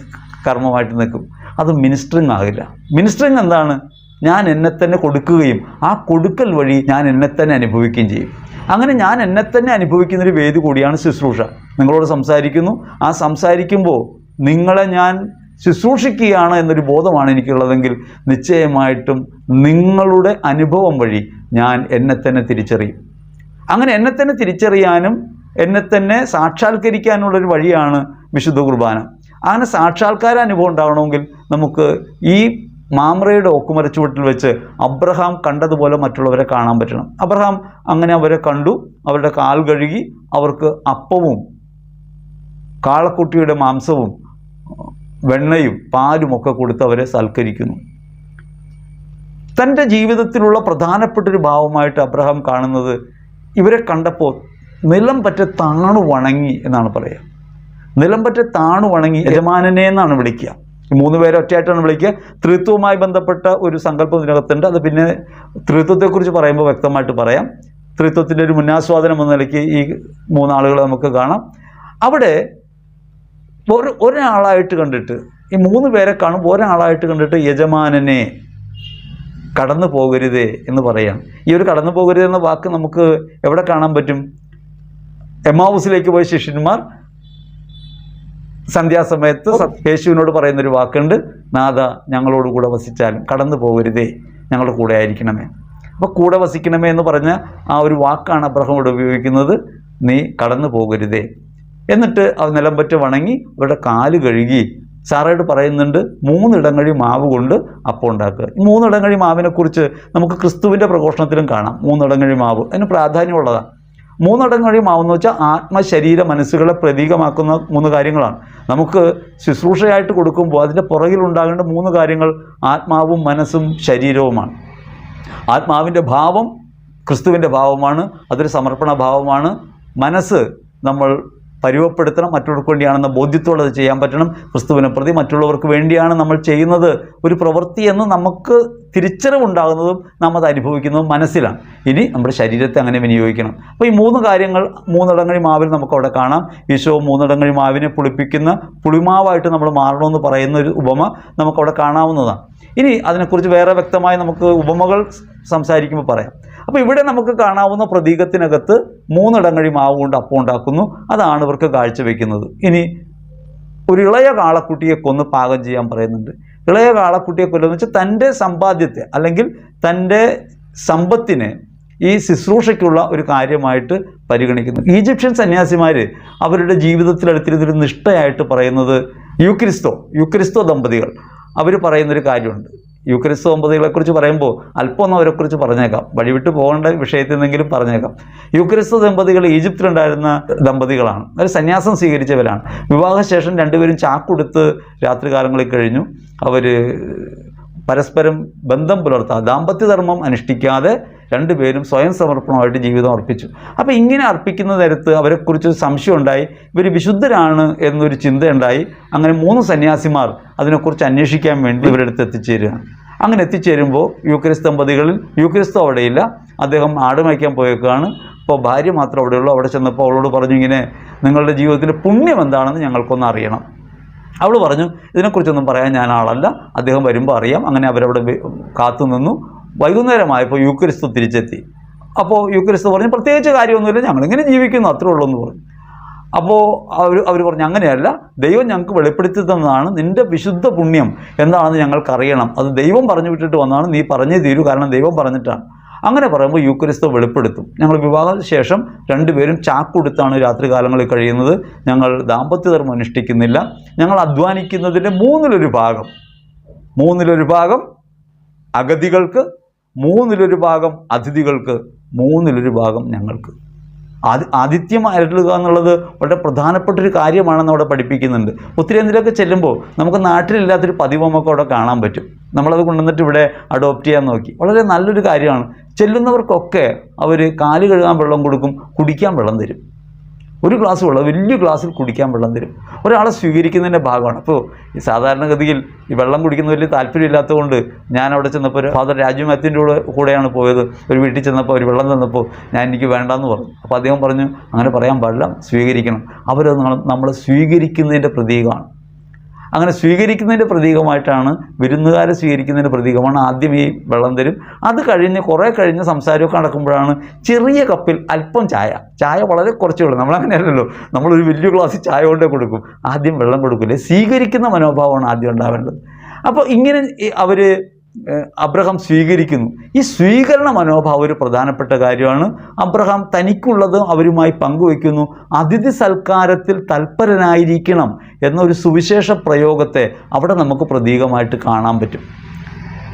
കർമ്മമായിട്ട് നിൽക്കും. അത് മിനിസ്റ്ററിങ് ആകില്ല. മിനിസ്റ്ററിങ് എന്താണ്? ഞാൻ എന്നെ തന്നെ കൊടുക്കുകയും ആ കൊടുക്കൽ വഴി ഞാൻ എന്നെ തന്നെ അനുഭവിക്കുകയും ചെയ്യും. അങ്ങനെ ഞാൻ എന്നെ തന്നെ അനുഭവിക്കുന്നൊരു വേദി കൂടിയാണ് ശുശ്രൂഷ. നിങ്ങളോട് സംസാരിക്കുന്നു. ആ സംസാരിക്കുമ്പോൾ നിങ്ങളെ ഞാൻ ശുശ്രൂഷിക്കുകയാണ് എന്നൊരു ബോധമാണ് എനിക്കുള്ളതെങ്കിൽ നിശ്ചയമായിട്ടും നിങ്ങളുടെ അനുഭവം വഴി ഞാൻ എന്നെ തന്നെ തിരിച്ചറിയും. അങ്ങനെ എന്നെ തന്നെ തിരിച്ചറിയാനും എന്നെ തന്നെ സാക്ഷാത്കരിക്കാനുള്ളൊരു വഴിയാണ് വിശുദ്ധ കുർബാന. അങ്ങനെ സാക്ഷാത്കാര അനുഭവം ഉണ്ടാകണമെങ്കിൽ നമുക്ക് ഈ മാമ്രയുടെ ഓക്കുമരച്ചുവട്ടിൽ വെച്ച് അബ്രഹാം കണ്ടതുപോലെ മറ്റുള്ളവരെ കാണാൻ പറ്റണം. അബ്രഹാം അങ്ങനെ അവരെ കണ്ടു അവരുടെ കാൽ കഴുകി അവർക്ക് അപ്പവും കാളക്കുട്ടിയുടെ മാംസവും വെണ്ണയും പാലുമൊക്കെ കൊടുത്ത് അവരെ സൽക്കരിക്കുന്നു. തന്റെ ജീവിതത്തിലുള്ള പ്രധാനപ്പെട്ടൊരു ഭാവമായിട്ട് അബ്രഹാം കാണുന്നത് ഇവരെ കണ്ടപ്പോൾ നിലം പറ്റ താണു വണങ്ങി എന്നാണ് പറയുക. നിലം പറ്റ താണു വണങ്ങി യജമാനനെ എന്നാണ് വിളിക്കുക. മൂന്ന് പേരെ ഒറ്റയായിട്ടാണ് വിളിക്കുക. ത്രിത്വവുമായി ബന്ധപ്പെട്ട ഒരു സങ്കല്പം ഇതിനകത്തുണ്ട്. അത് പിന്നെ ത്രിത്വത്തെക്കുറിച്ച് പറയുമ്പോൾ വ്യക്തമായിട്ട് പറയാം. ത്രിത്വത്തിന്റെ ഒരു മുന്നാസ്വാദനം എന്ന നിലയ്ക്ക് ഈ മൂന്നാളുകളെ നമുക്ക് കാണാം. അവിടെ ഒരു ഒരാളായിട്ട് കണ്ടിട്ട് ഈ മൂന്ന് പേരെ കാണുമ്പോൾ ഒരാളായിട്ട് കണ്ടിട്ട് യജമാനനെ കടന്നു പോകരുതേ എന്ന് പറയാം. ഈ ഒരു കടന്നു പോകരുത് എന്ന വാക്ക് നമുക്ക് എവിടെ കാണാൻ പറ്റും? എമാവൂസിലേക്ക് പോയ ശിഷ്യന്മാർ സന്ധ്യാസമയത്ത് യേശുവിനോട് പറയുന്നൊരു വാക്കുണ്ട് നാഥ ഞങ്ങളോട് കൂടെ വസിച്ചാലും കടന്നു പോകരുതേ ഞങ്ങളുടെ കൂടെ ആയിരിക്കണമേ. അപ്പോൾ കൂടെ വസിക്കണമേ എന്ന് പറഞ്ഞ ആ ഒരു വാക്കാണ് അബ്രഹമോട് ഉപയോഗിക്കുന്നത് നീ കടന്നു പോകരുതേ. എന്നിട്ട് അവ നിലംപറ്റ വണങ്ങി ഇവരുടെ കാൽ കഴുകി സാറായിട്ട് പറയുന്നുണ്ട് മൂന്നിടങ്ങഴി മാവ് കൊണ്ട് അപ്പം ഉണ്ടാക്കുക. ഈ മൂന്നിടങ്ങഴി മാവിനെക്കുറിച്ച് നമുക്ക് ക്രിസ്തുവിന്റെ പ്രഘോഷണത്തിലും കാണാം. മൂന്നിടങ്ങഴി മാവ്. അതിന് പ്രാധാന്യമുള്ളതാണ് മൂന്നിടങ്ങഴി മാവെന്ന് വെച്ചാൽ ആത്മശരീര മനസ്സുകളെ പ്രതീകമാക്കുന്ന മൂന്ന് കാര്യങ്ങളാണ്. നമുക്ക് ശുശ്രൂഷയായിട്ട് കൊടുക്കുമ്പോൾ അതിന്റെ പുറകിലുണ്ടാകേണ്ട മൂന്ന് കാര്യങ്ങൾ ആത്മാവും മനസ്സും ശരീരവുമാണ്. ആത്മാവിന്റെ ഭാവം ക്രിസ്തുവിന്റെ ഭാവമാണ്. അതൊരു സമർപ്പണ ഭാവമാണ്. മനസ്സ് നമ്മൾ പരുവപ്പെടുത്തണം മറ്റുള്ളവർക്ക് വേണ്ടിയാണെന്ന ബോധ്യത്തോടെ അത് ചെയ്യാൻ പറ്റണം. ക്രിസ്തുവിനെ പ്രതി മറ്റുള്ളവർക്ക് വേണ്ടിയാണ് നമ്മൾ ചെയ്യുന്നത്. ഒരു പ്രവൃത്തി എന്ന് നമുക്ക് തിരിച്ചറിവുണ്ടാകുന്നതും നാം അത് അനുഭവിക്കുന്നതും മനസ്സിലാണ്. ഇനി നമ്മുടെ ശരീരത്തെ അങ്ങനെ വിനിയോഗിക്കണം. അപ്പോൾ ഈ മൂന്ന് കാര്യങ്ങൾ മൂന്നിടങ്ങഴി മാവിൽ നമുക്ക് അവിടെ കാണാം. ഈശോ മൂന്നിടങ്ങഴി മാവിനെ പുളിപ്പിക്കുന്ന പുളിമാവായിട്ട് നമ്മൾ മാറണമെന്ന് പറയുന്ന ഒരു ഉപമ നമുക്കവിടെ കാണാവുന്നതാണ്. ഇനി അതിനെക്കുറിച്ച് വേറെ വ്യക്തമായി നമുക്ക് ഉപമകൾ സംസാരിക്കുമ്പോൾ പറയാം. അപ്പോൾ ഇവിടെ നമുക്ക് കാണാവുന്ന പ്രതീകത്തിനകത്ത് മൂന്നിടങ്ങഴി മാവ് കൊണ്ട് അപ്പം ഉണ്ടാക്കുന്നു. അതാണ് ഇവർക്ക് കാഴ്ചവെക്കുന്നത്. ഇനി ഒരു ഇളയ കാളക്കുട്ടിയെ കൊന്ന് പാകം ചെയ്യാൻ പറയുന്നുണ്ട്. ഇളയ കാളക്കുട്ടിയെ കൊല്ലുന്ന വെച്ചാൽ തന്റെ സമ്പാദ്യത്തെ അല്ലെങ്കിൽ തന്റെ സമ്പത്തിനെ ഈ ശുശ്രൂഷയ്ക്കുള്ള ഒരു കാര്യമായിട്ട് പരിഗണിക്കുന്നു. ഈജിപ്ഷ്യൻ സന്യാസിമാർ അവരുടെ ജീവിതത്തിൽ ജീവിതത്തിലെടുത്തിരുന്നൊരു നിഷ്ഠയായിട്ട് പറയുന്നത് യുക്രിസ്തോ യുക്രിസ്തോ ദമ്പതികൾ. അവർ പറയുന്നൊരു കാര്യമുണ്ട്. യുക്രിസ്തു ദമ്പതികളെക്കുറിച്ച് പറയുമ്പോൾ അല്പം ഒന്ന് അവരെക്കുറിച്ച് പറഞ്ഞേക്കാം. വഴിവിട്ട് പോകേണ്ട വിഷയത്തിൽ നിന്നെങ്കിലും പറഞ്ഞേക്കാം. യുക്രിസ്തു ദമ്പതികൾ ഈജിപ്തിലുണ്ടായിരുന്ന ദമ്പതികളാണ്. അവർ സന്യാസം സ്വീകരിച്ചവരാണ്. വിവാഹശേഷം രണ്ടുപേരും ചാക്കുടുത്ത് രാത്രികാലങ്ങളിൽ കഴിഞ്ഞു. അവർ പരസ്പരം ബന്ധം പുലർത്താതെ ദാമ്പത്യധർമ്മം അനുഷ്ഠിക്കാതെ രണ്ടുപേരും സ്വയം സമർപ്പണമായിട്ട് ജീവിതം അർപ്പിച്ചു. അപ്പോൾ ഇങ്ങനെ അർപ്പിക്കുന്ന നേരത്ത് അവരെക്കുറിച്ച് സംശയം ഉണ്ടായി ഇവർ വിശുദ്ധരാണ് എന്നൊരു ചിന്തയുണ്ടായി അങ്ങനെ മൂന്ന് സന്യാസിമാർ അതിനെക്കുറിച്ച് അന്വേഷിക്കാൻ വേണ്ടി ഇവരെടുത്ത് എത്തിച്ചേരുകയാണ്. അങ്ങനെ എത്തിച്ചേരുമ്പോൾ യൂക്രിസ് ദമ്പതികളിൽ യൂക്രിസ്തു അവിടെയില്ല അദ്ദേഹം ആട് മേയ്ക്കാൻ പോയേക്കാണ്. അപ്പോൾ ഭാര്യ മാത്രം അവിടെയുള്ളൂ. അവിടെ ചെന്നപ്പോൾ അവളോട് പറഞ്ഞു ഇങ്ങനെ നിങ്ങളുടെ ജീവിതത്തിൽ പുണ്യം എന്താണെന്ന് ഞങ്ങൾക്കൊന്ന് അറിയണം. അവൾ പറഞ്ഞു ഇതിനെക്കുറിച്ചൊന്നും പറയാൻ ഞാൻ ആളല്ല. അദ്ദേഹം വരുമ്പോൾ അറിയാം. അങ്ങനെ അവരവിടെ കാത്തു നിന്നു. വൈകുന്നേരമായപ്പോൾ യൂക്രിസ്തു തിരിച്ചെത്തി. അപ്പോൾ യൂക്രിസ്തു പറഞ്ഞു പ്രത്യേകിച്ച് കാര്യമൊന്നുമില്ല. ഞങ്ങളിങ്ങനെ ജീവിക്കുന്നു. അത്രേ ഉള്ളൂ എന്ന് പറഞ്ഞു. അപ്പോൾ അവർ അവർ പറഞ്ഞു അങ്ങനെയല്ല. ദൈവം ഞങ്ങൾക്ക് വെളിപ്പെടുത്തി തന്നതാണ്. നിന്റെ വിശുദ്ധ പുണ്യം എന്താണെന്ന് ഞങ്ങൾക്കറിയണം. അത് ദൈവം പറഞ്ഞു വിട്ടിട്ട് വന്നാണ് നീ പറഞ്ഞേ തീരൂ. കാരണം ദൈവം പറഞ്ഞിട്ടാണ്. അങ്ങനെ പറയുമ്പോൾ യൂക്രിസ്തു വെളിപ്പെടുത്തും. ഞങ്ങൾ വിവാഹത്തിന് ശേഷം രണ്ടുപേരും ചാക്കുടുത്താണ് രാത്രി കാലങ്ങളിൽ കഴിയുന്നത്. ഞങ്ങൾ ദാമ്പത്യധർമ്മം അനുഷ്ഠിക്കുന്നില്ല. ഞങ്ങൾ അധ്വാനിക്കുന്നതിന്റെ മൂന്നിലൊരു ഭാഗം. മൂന്നിലൊരു ഭാഗം അഗതികൾക്ക് മൂന്നിലൊരു ഭാഗം അതിഥികൾക്ക് മൂന്നിലൊരു ഭാഗം ഞങ്ങൾക്ക്. ആദി ആതിഥ്യം എന്നുള്ളത് വളരെ പ്രധാനപ്പെട്ട ഒരു കാര്യമാണെന്ന് അവിടെ പഠിപ്പിക്കുന്നുണ്ട്. ഉത്തരേന്ത്യയിലൊക്കെ ചെല്ലുമ്പോൾ നമുക്ക് നാട്ടിലില്ലാത്തൊരു പതിവ് നമുക്ക് അവിടെ കാണാൻ പറ്റും. നമ്മളത് കൊണ്ടുവന്നിട്ട് ഇവിടെ അഡോപ്റ്റ് ചെയ്യാൻ നോക്കി. വളരെ നല്ലൊരു കാര്യമാണ്. ചെല്ലുന്നവർക്കൊക്കെ അവർ കാൽ കഴുകാൻ വെള്ളം കൊടുക്കും കുടിക്കാൻ വെള്ളം തരും. ഒരു ഗ്ലാസ് വെള്ളം വലിയ ഗ്ലാസ്സിൽ കുടിക്കാൻ വെള്ളം തരും. ഒരാളെ സ്വീകരിക്കുന്നതിന്റെ ഭാഗമാണ്. അപ്പോൾ ഈ സാധാരണഗതിയിൽ ഈ വെള്ളം കുടിക്കുന്ന വലിയ താല്പര്യമില്ലാത്തതുകൊണ്ട് ഞാൻ അവിടെ ചെന്നപ്പോൾ ഒരു ഫാദർ രാജു മാത്യുവിന്റെ കൂടെ കൂടെയാണ് പോയത്. ഒരു വീട്ടിൽ ചെന്നപ്പോൾ ഒരു വെള്ളം തന്നപ്പോൾ ഞാൻ എനിക്ക് വേണ്ടാന്ന് പറഞ്ഞു. അപ്പോൾ അദ്ദേഹം പറഞ്ഞു അങ്ങനെ പറയാൻ പാടില്ല സ്വീകരിക്കണം. അവരത് നമ്മൾ സ്വീകരിക്കുന്നതിന്റെ പ്രതീകമാണ്. അങ്ങനെ സ്വീകരിക്കുന്നതിന്റെ പ്രതീകമായിട്ടാണ് വിരുന്നുകാരെ സ്വീകരിക്കുന്നതിന്റെ പ്രതീകമാണ് ആദ്യം ഈ വെള്ളം തരും. അത് കഴിഞ്ഞ് കുറേ കഴിഞ്ഞ് സംസാരമൊക്കെ നടക്കുമ്പോഴാണ് ചെറിയ കപ്പിൽ അല്പം ചായ. ചായ വളരെ കുറച്ചേ ഉള്ളൂ. നമ്മളങ്ങനെയല്ലല്ലോ. നമ്മളൊരു വലിയ ഗ്ലാസ് ചായ കൊണ്ടേ കൊടുക്കും. ആദ്യം വെള്ളം കൊടുക്കില്ലേ? സ്വീകരിക്കുന്ന മനോഭാവമാണ് ആദ്യം ഉണ്ടാവേണ്ടത്. അപ്പോൾ ഇങ്ങനെ അവർ അബ്രഹാം സ്വീകരിക്കുന്നു. ഈ സ്വീകരണ മനോഭാവം ഒരു പ്രധാനപ്പെട്ട കാര്യമാണ്. അബ്രഹാം തനിക്കുള്ളത് അവരുമായി പങ്കുവയ്ക്കുന്നു. അതിഥി സൽക്കാരത്തിൽ തൽപരനായിരിക്കണം എന്നൊരു സുവിശേഷ പ്രയോഗത്തെ അവിടെ നമുക്ക് പ്രതീകമായിട്ട് കാണാൻ പറ്റും.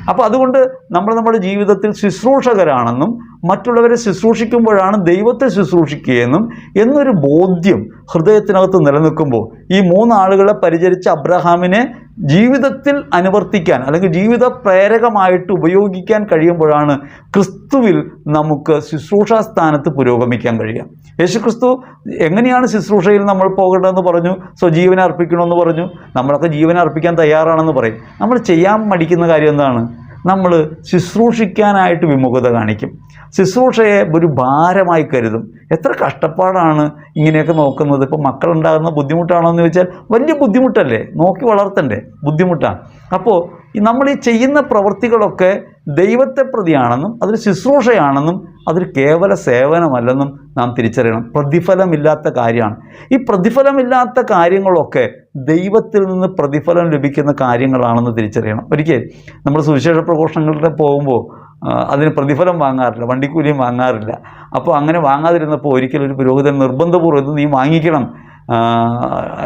അപ്പോൾ അതുകൊണ്ട് നമ്മൾ നമ്മുടെ ജീവിതത്തിൽ ശുശ്രൂഷകരാണെന്നും മറ്റുള്ളവരെ ശുശ്രൂഷിക്കുമ്പോഴാണ് ദൈവത്തെ ശുശ്രൂഷിക്കുകയെന്നും എന്നൊരു ബോധ്യം ഹൃദയത്തിനകത്ത് നിലനിൽക്കുമ്പോൾ ഈ മൂന്നാളുകളെ പരിചരിച്ച അബ്രഹാമിനെ ജീവിതത്തിൽ അനുവർത്തിക്കാൻ അല്ലെങ്കിൽ ജീവിത പ്രേരകമായിട്ട് ഉപയോഗിക്കാൻ കഴിയുമ്പോഴാണ് ക്രിസ്തുവിൽ നമുക്ക് ശുശ്രൂഷാ സ്ഥാനത്ത് പുരോഗമിക്കാൻ കഴിയുക. യേശുക്രിസ്തു എങ്ങനെയാണ് ശുശ്രൂഷയിൽ നമ്മൾ പോകേണ്ടതെന്ന് പറഞ്ഞു? സ്വജീവനെ അർപ്പിക്കണമെന്ന് പറഞ്ഞു. നമ്മളൊക്കെ ജീവനെ അർപ്പിക്കാൻ തയ്യാറാണെന്ന് പറയും. നമ്മൾ ചെയ്യാൻ മടിക്കുന്ന കാര്യം എന്താണ്? നമ്മൾ ശുശ്രൂഷിക്കാനായിട്ട് വിമുഖത കാണിക്കും. ശുശ്രൂഷയെ ഒരു ഭാരമായി കരുതും. എത്ര കഷ്ടപ്പാടാണ് ഇങ്ങനെയൊക്കെ നോക്കുന്നത്. ഇപ്പോൾ മക്കളുണ്ടാകുന്ന ബുദ്ധിമുട്ടാണോ എന്ന് ചോദിച്ചാൽ വലിയ ബുദ്ധിമുട്ടല്ലേ? നോക്കി വളർത്തണ്ടേ. ബുദ്ധിമുട്ടാണ് അപ്പോൾ നമ്മൾ ഈ ചെയ്യുന്ന പ്രവൃത്തികളൊക്കെ ദൈവത്തെ പ്രതിയാണെന്നും അതൊരു ശുശ്രൂഷയാണെന്നും അതൊരു കേവല സേവനമല്ലെന്നും നാം തിരിച്ചറിയണം. പ്രതിഫലമില്ലാത്ത കാര്യമാണ്. ഈ പ്രതിഫലമില്ലാത്ത കാര്യങ്ങളൊക്കെ ദൈവത്തിൽ നിന്ന് പ്രതിഫലം ലഭിക്കുന്ന കാര്യങ്ങളാണെന്ന് തിരിച്ചറിയണം. ഒരിക്കൽ നമ്മൾ സുവിശേഷ പ്രഘോഷങ്ങളുടെ പോകുമ്പോൾ അതിന് പ്രതിഫലം വാങ്ങാറില്ല വണ്ടിക്കൂലിയും വാങ്ങാറില്ല. അപ്പോൾ അങ്ങനെ വാങ്ങാതിരുന്നപ്പോൾ ഒരിക്കലും ഒരു പുരോഹിതൻ നിർബന്ധപൂർവം ഇത് നീ വാങ്ങിക്കണം.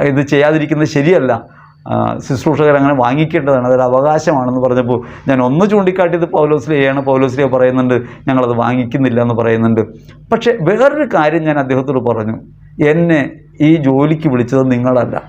ഇത് ചെയ്യാതിരിക്കുന്നത് ശരിയല്ല. ശുശ്രൂഷകർ അങ്ങനെ വാങ്ങിക്കേണ്ടതാണ് അതൊരു അവകാശമാണെന്ന് പറഞ്ഞപ്പോൾ ഞാൻ ഒന്ന് ചൂണ്ടിക്കാട്ടിയത് പൗലോസ്ലിയാണ് പൗലോസ്ലിയ പറയുന്നുണ്ട് ഞങ്ങളത് വാങ്ങിക്കുന്നില്ല എന്ന് പറയുന്നുണ്ട്. പക്ഷേ വേറൊരു കാര്യം ഞാൻ അദ്ദേഹത്തോട് പറഞ്ഞു എന്നെ ഈ ജോലിക്ക് വിളിച്ചത് നിങ്ങളല്ല.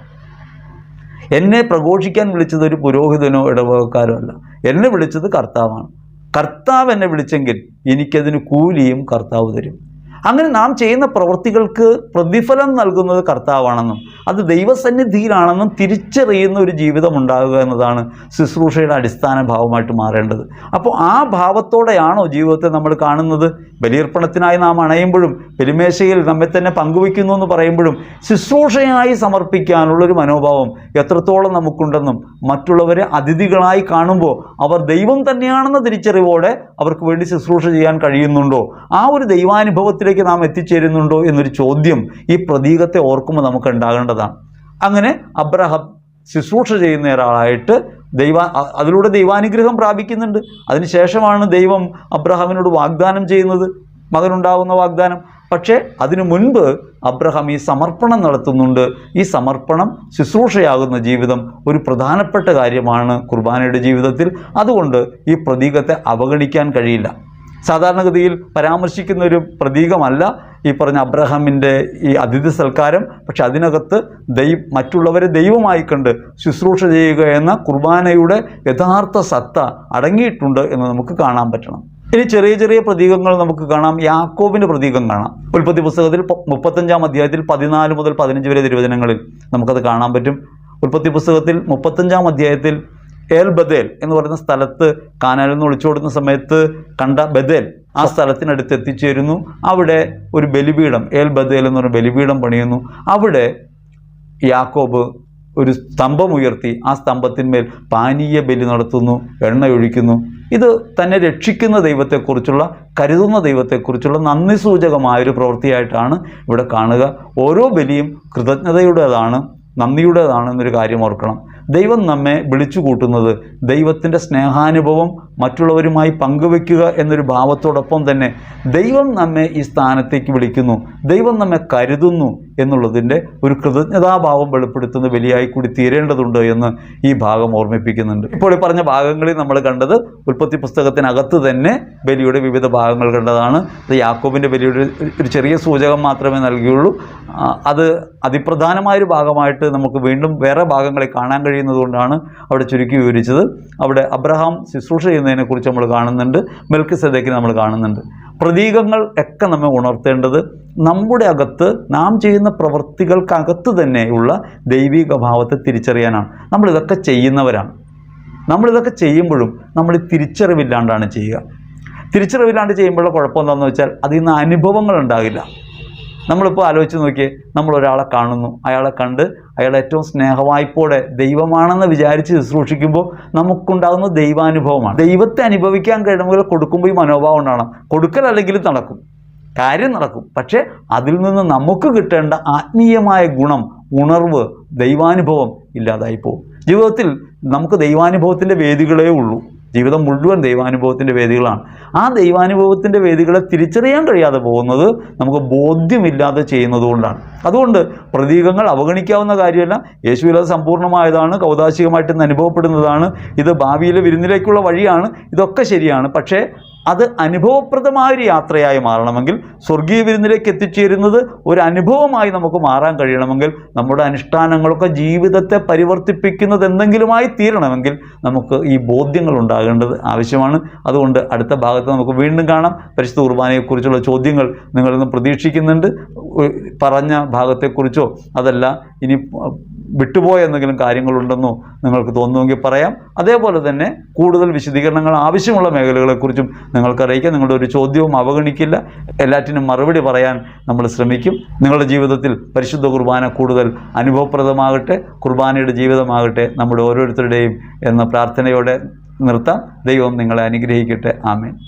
എന്നെ പ്രഘോഷിക്കാൻ വിളിച്ചത് ഒരു പുരോഹിതനോ ഇടവകക്കാരോ അല്ല. എന്നെ വിളിച്ചത് കർത്താവാണ്. കർത്താവ് എന്നെ വിളിച്ചെങ്കിൽ എനിക്കതിന് കൂലിയും കർത്താവ് തരും. അങ്ങനെ നാം ചെയ്യുന്ന പ്രവൃത്തികൾക്ക് പ്രതിഫലം നൽകുന്നത് കർത്താവാണെന്നും അത് ദൈവസന്നിധിയിലാണെന്നും തിരിച്ചറിയുന്ന ഒരു ജീവിതം ഉണ്ടാകുക എന്നതാണ് ശുശ്രൂഷയുടെ അടിസ്ഥാന ഭാവമായിട്ട് മാറേണ്ടത്. അപ്പോൾ ആ ഭാവത്തോടെയാണോ ജീവിതത്തെ നമ്മൾ കാണുന്നത്? ബലിയർപ്പണത്തിനായി നാം അണയുമ്പോഴും പെരുമേശയിൽ നമ്മെ തന്നെ പങ്കുവയ്ക്കുന്നു എന്ന് പറയുമ്പോഴും ശുശ്രൂഷയായി സമർപ്പിക്കാനുള്ളൊരു മനോഭാവം എത്രത്തോളം നമുക്കുണ്ടെന്നും മറ്റുള്ളവരെ അതിഥികളായി കാണുമ്പോൾ അവർ ദൈവം തന്നെയാണെന്ന തിരിച്ചറിവോടെ അവർക്ക് വേണ്ടി ശുശ്രൂഷ ചെയ്യാൻ കഴിയുന്നുണ്ടോ? ആ ഒരു ദൈവാനുഭവത്തിലേക്ക് നാം എത്തിച്ചേരുന്നുണ്ടോ എന്നൊരു ചോദ്യം ഈ പ്രതീകത്തെ ഓർക്കുമ്പോൾ നമുക്ക് ഉണ്ടാകേണ്ടതാണ്. അങ്ങനെ അബ്രഹാം ശുശ്രൂഷ ചെയ്യുന്ന ഒരാളായിട്ട് ദൈവ അതിലൂടെ ദൈവാനുഗ്രഹം പ്രാപിക്കുന്നുണ്ട്. അതിനുശേഷമാണ് ദൈവം അബ്രഹാമിനോട് വാഗ്ദാനം ചെയ്യുന്നത്. മകനുണ്ടാകുന്ന വാഗ്ദാനം. പക്ഷേ അതിനു മുൻപ് അബ്രഹാം ഈ സമർപ്പണം നടത്തുന്നുണ്ട്. ഈ സമർപ്പണം ശുശ്രൂഷയാകുന്ന ജീവിതം ഒരു പ്രധാനപ്പെട്ട കാര്യമാണ് കുർബാനയുടെ ജീവിതത്തിൽ. അതുകൊണ്ട് ഈ പ്രതീകത്തെ അവഗണിക്കാൻ കഴിയില്ല. സാധാരണഗതിയിൽ പരാമർശിക്കുന്ന ഒരു പ്രതീകമല്ല ഈ പറഞ്ഞ അബ്രഹാമിന്റെ ഈ അതിഥി സൽക്കാരം. പക്ഷെ അതിനകത്ത് ദൈവ മറ്റുള്ളവരെ ദൈവമായി കണ്ട് ശുശ്രൂഷ ചെയ്യുക എന്ന കുർബാനയുടെ യഥാർത്ഥ സത്ത അടങ്ങിയിട്ടുണ്ട് എന്ന് നമുക്ക് കാണാൻ പറ്റണം. ഇനി ചെറിയ ചെറിയ പ്രതീകങ്ങൾ നമുക്ക് കാണാം. യാക്കോബിന്റെ പ്രതീകം കാണാം. ഉൽപ്പത്തി പുസ്തകത്തിൽ മുപ്പത്തഞ്ചാം അധ്യായത്തിൽ പതിനാല് മുതൽ പതിനഞ്ച് വരെ തിരുവചനങ്ങളിൽ നമുക്കത് കാണാൻ പറ്റും. ഉൽപ്പത്തി പുസ്തകത്തിൽ മുപ്പത്തഞ്ചാം അധ്യായത്തിൽ ഏൽ ബദേൽ എന്ന് പറയുന്ന സ്ഥലത്ത് കാനാലിൽ നിന്ന് ഒളിച്ചോടുന്ന സമയത്ത് കണ്ട ബദേൽ ആ സ്ഥലത്തിനടുത്ത് എത്തിച്ചേരുന്നു. അവിടെ ഒരു ബലിപീഠം ഏൽ ബദേൽ എന്ന് പറഞ്ഞ ബലിപീഠം പണിയുന്നു. അവിടെ യാക്കോബ് ഒരു സ്തംഭം ഉയർത്തി ആ സ്തംഭത്തിന്മേൽ പാനീയ ബലി നടത്തുന്നു എണ്ണയൊഴിക്കുന്നു ഇത് തന്നെ രക്ഷിക്കുന്ന ദൈവത്തെക്കുറിച്ചുള്ള കരുതുന്ന ദൈവത്തെക്കുറിച്ചുള്ള നന്ദി സൂചകമായൊരു പ്രവൃത്തിയായിട്ടാണ് ഇവിടെ കാണുക. ഓരോ ബലിയും കൃതജ്ഞതയുടേതാണ് നന്ദിയുടേതാണ് എന്നൊരു കാര്യം ഓർക്കണം. ദൈവം നമ്മെ വിളിച്ചു കൂട്ടുന്നത് ദൈവത്തിന്റെ സ്നേഹാനുഭവം മറ്റുള്ളവരുമായി പങ്കുവെക്കുക എന്നൊരു ഭാവത്തോടൊപ്പം തന്നെ ദൈവം നമ്മെ ഈ സ്ഥാനത്തേക്ക് വിളിക്കുന്നു. ദൈവം നമ്മെ കരുതുന്നു എന്നുള്ളതിന്റെ ഒരു കൃതജ്ഞതാഭാവം വെളിപ്പെടുത്തുന്ന ബലിയായി കൂടി തീരേണ്ടതുണ്ട് എന്ന് ഈ ഭാഗം ഓർമ്മിപ്പിക്കുന്നുണ്ട്. ഇപ്പോൾ ഈ പറഞ്ഞ ഭാഗങ്ങളിൽ നമ്മൾ കണ്ടത് ഉൽപ്പത്തി പുസ്തകത്തിനകത്ത് തന്നെ ബലിയുടെ വിവിധ ഭാഗങ്ങൾ കണ്ടതാണ്. അത് യാക്കോബിന്റെ ബലിയുടെ ഒരു- ചെറിയ സൂചകം മാത്രമേ നൽകിയുള്ളൂ. അത് അതിപ്രധാനമായൊരു ഭാഗമായിട്ട് നമുക്ക് വീണ്ടും വേറെ ഭാഗങ്ങളെ കാണാൻ കഴിയുന്നതുകൊണ്ടാണ് അവിടെ ചുരുക്കി വിവരിച്ചത്. അവിടെ അബ്രഹാം ശുശ്രൂഷ ചെയ്യുന്നതിനെക്കുറിച്ച് നമ്മൾ കാണുന്നുണ്ട്. മെൽക്ക് സദേക്കിനെ നമ്മൾ കാണുന്നുണ്ട്. പ്രതീകങ്ങൾ ഒക്കെ നമ്മെ ഉണർത്തേണ്ടത് നമ്മുടെ അകത്ത് നാം ചെയ്യുന്ന പ്രവൃത്തികൾക്കകത്ത് തന്നെയുള്ള ദൈവിക ഭാവത്തെ തിരിച്ചറിയാനാണ്. നമ്മളിതൊക്കെ ചെയ്യുന്നവരാണ്. നമ്മളിതൊക്കെ ചെയ്യുമ്പോഴും നമ്മൾ തിരിച്ചറിവില്ലാണ്ടാണ് ചെയ്യുക. തിരിച്ചറിവില്ലാണ്ട് ചെയ്യുമ്പോഴുള്ള കുഴപ്പം എന്താണെന്ന് വെച്ചാൽ അതിൽ നിന്ന് അനുഭവങ്ങൾ ഉണ്ടാകില്ല. നമ്മളിപ്പോൾ ആലോചിച്ച് നോക്കിയേ നമ്മൾ ഒരാളെ കാണുന്നു. അയാളെ കണ്ട് അയാൾ ഏറ്റവും സ്നേഹവായ്പോടെ ദൈവമാണെന്ന് വിചാരിച്ച് ശുശ്രൂഷിക്കുമ്പോൾ നമുക്കുണ്ടാകുന്ന ദൈവാനുഭവമാണ്. ദൈവത്തെ അനുഭവിക്കാൻ കഴിയുമ്പോൾ കൊടുക്കുമ്പോൾ ഈ മനോഭാവം ഉണ്ടാകണം കൊടുക്കൽ അല്ലെങ്കിൽ നടക്കും. കാര്യം നടക്കും. പക്ഷേ അതിൽ നിന്ന് നമുക്ക് കിട്ടേണ്ട ആത്മീയമായ ഗുണം ഉണർവ് ദൈവാനുഭവം ഇല്ലാതായി പോകും. ജീവിതത്തിൽ നമുക്ക് ദൈവാനുഭവത്തിന്റെ വേദികളേ ഉള്ളൂ. ജീവിതം മുഴുവൻ ദൈവാനുഭവത്തിന്റെ വേദികളാണ്. ആ ദൈവാനുഭവത്തിന്റെ വേദികളെ തിരിച്ചറിയാൻ കഴിയാതെ പോകുന്നത് നമുക്ക് ബോധ്യമില്ലാതെ ചെയ്യുന്നതുകൊണ്ടാണ് അതുകൊണ്ട് പ്രതീകങ്ങൾ അവഗണിക്കാവുന്ന കാര്യമല്ല. യേശുവിൽ അത് സമ്പൂർണമായതാണ് കൗതാശികമായിട്ട് അനുഭവപ്പെടുന്നതാണ്. ഇത് ഭാവിയിലെ വിരുന്നിലേക്കുള്ള വഴിയാണ്. ഇതൊക്കെ ശരിയാണ്. പക്ഷേ അത് അനുഭവപ്രദമായ ഒരു യാത്രയായി മാറണമെങ്കിൽ സ്വർഗീയ വിരുന്നിലേക്ക് എത്തിച്ചേരുന്നത് ഒരു അനുഭവമായി നമുക്ക് മാറാൻ കഴിയണമെങ്കിൽ നമ്മുടെ അനുഷ്ഠാനങ്ങളൊക്കെ ജീവിതത്തെ പരിവർത്തിപ്പിക്കുന്നത് എന്തെങ്കിലുമായി തീരണമെങ്കിൽ നമുക്ക് ഈ ബോധ്യങ്ങൾ ഉണ്ടാകേണ്ടത് ആവശ്യമാണ്. അതുകൊണ്ട് അടുത്ത ഭാഗത്ത് നമുക്ക് വീണ്ടും കാണാം. പരിശുദ്ധ കുർബാനയെക്കുറിച്ചുള്ള ചോദ്യങ്ങൾ നിങ്ങളിന്ന് പ്രതീക്ഷിക്കുന്നുണ്ട്. പറഞ്ഞ ഭാഗത്തെക്കുറിച്ചോ അതല്ല ഇനി വിട്ടുപോയ എന്തെങ്കിലും കാര്യങ്ങളുണ്ടെന്നോ നിങ്ങൾക്ക് തോന്നുമെങ്കിൽ പറയാം. അതേപോലെ തന്നെ കൂടുതൽ വിശദീകരണങ്ങൾ ആവശ്യമുള്ള മേഖലകളെക്കുറിച്ചും നിങ്ങൾക്കറിയിക്കാം. നിങ്ങളുടെ ഒരു ചോദ്യവും അവഗണിക്കില്ല. എല്ലാറ്റിനും മറുപടി പറയാൻ നമ്മൾ ശ്രമിക്കും. നിങ്ങളുടെ ജീവിതത്തിൽ പരിശുദ്ധ കുർബാന കൂടുതൽ അനുഭവപ്രദമാകട്ടെ. കുർബാനയുടെ ജീവിതമാകട്ടെ. നമ്മുടെ ഓരോരുത്തരുടെയും എന്ന പ്രാർത്ഥനയോടെ നിർത്താം. ദൈവം നിങ്ങളെ അനുഗ്രഹിക്കട്ടെ. ആമേൻ.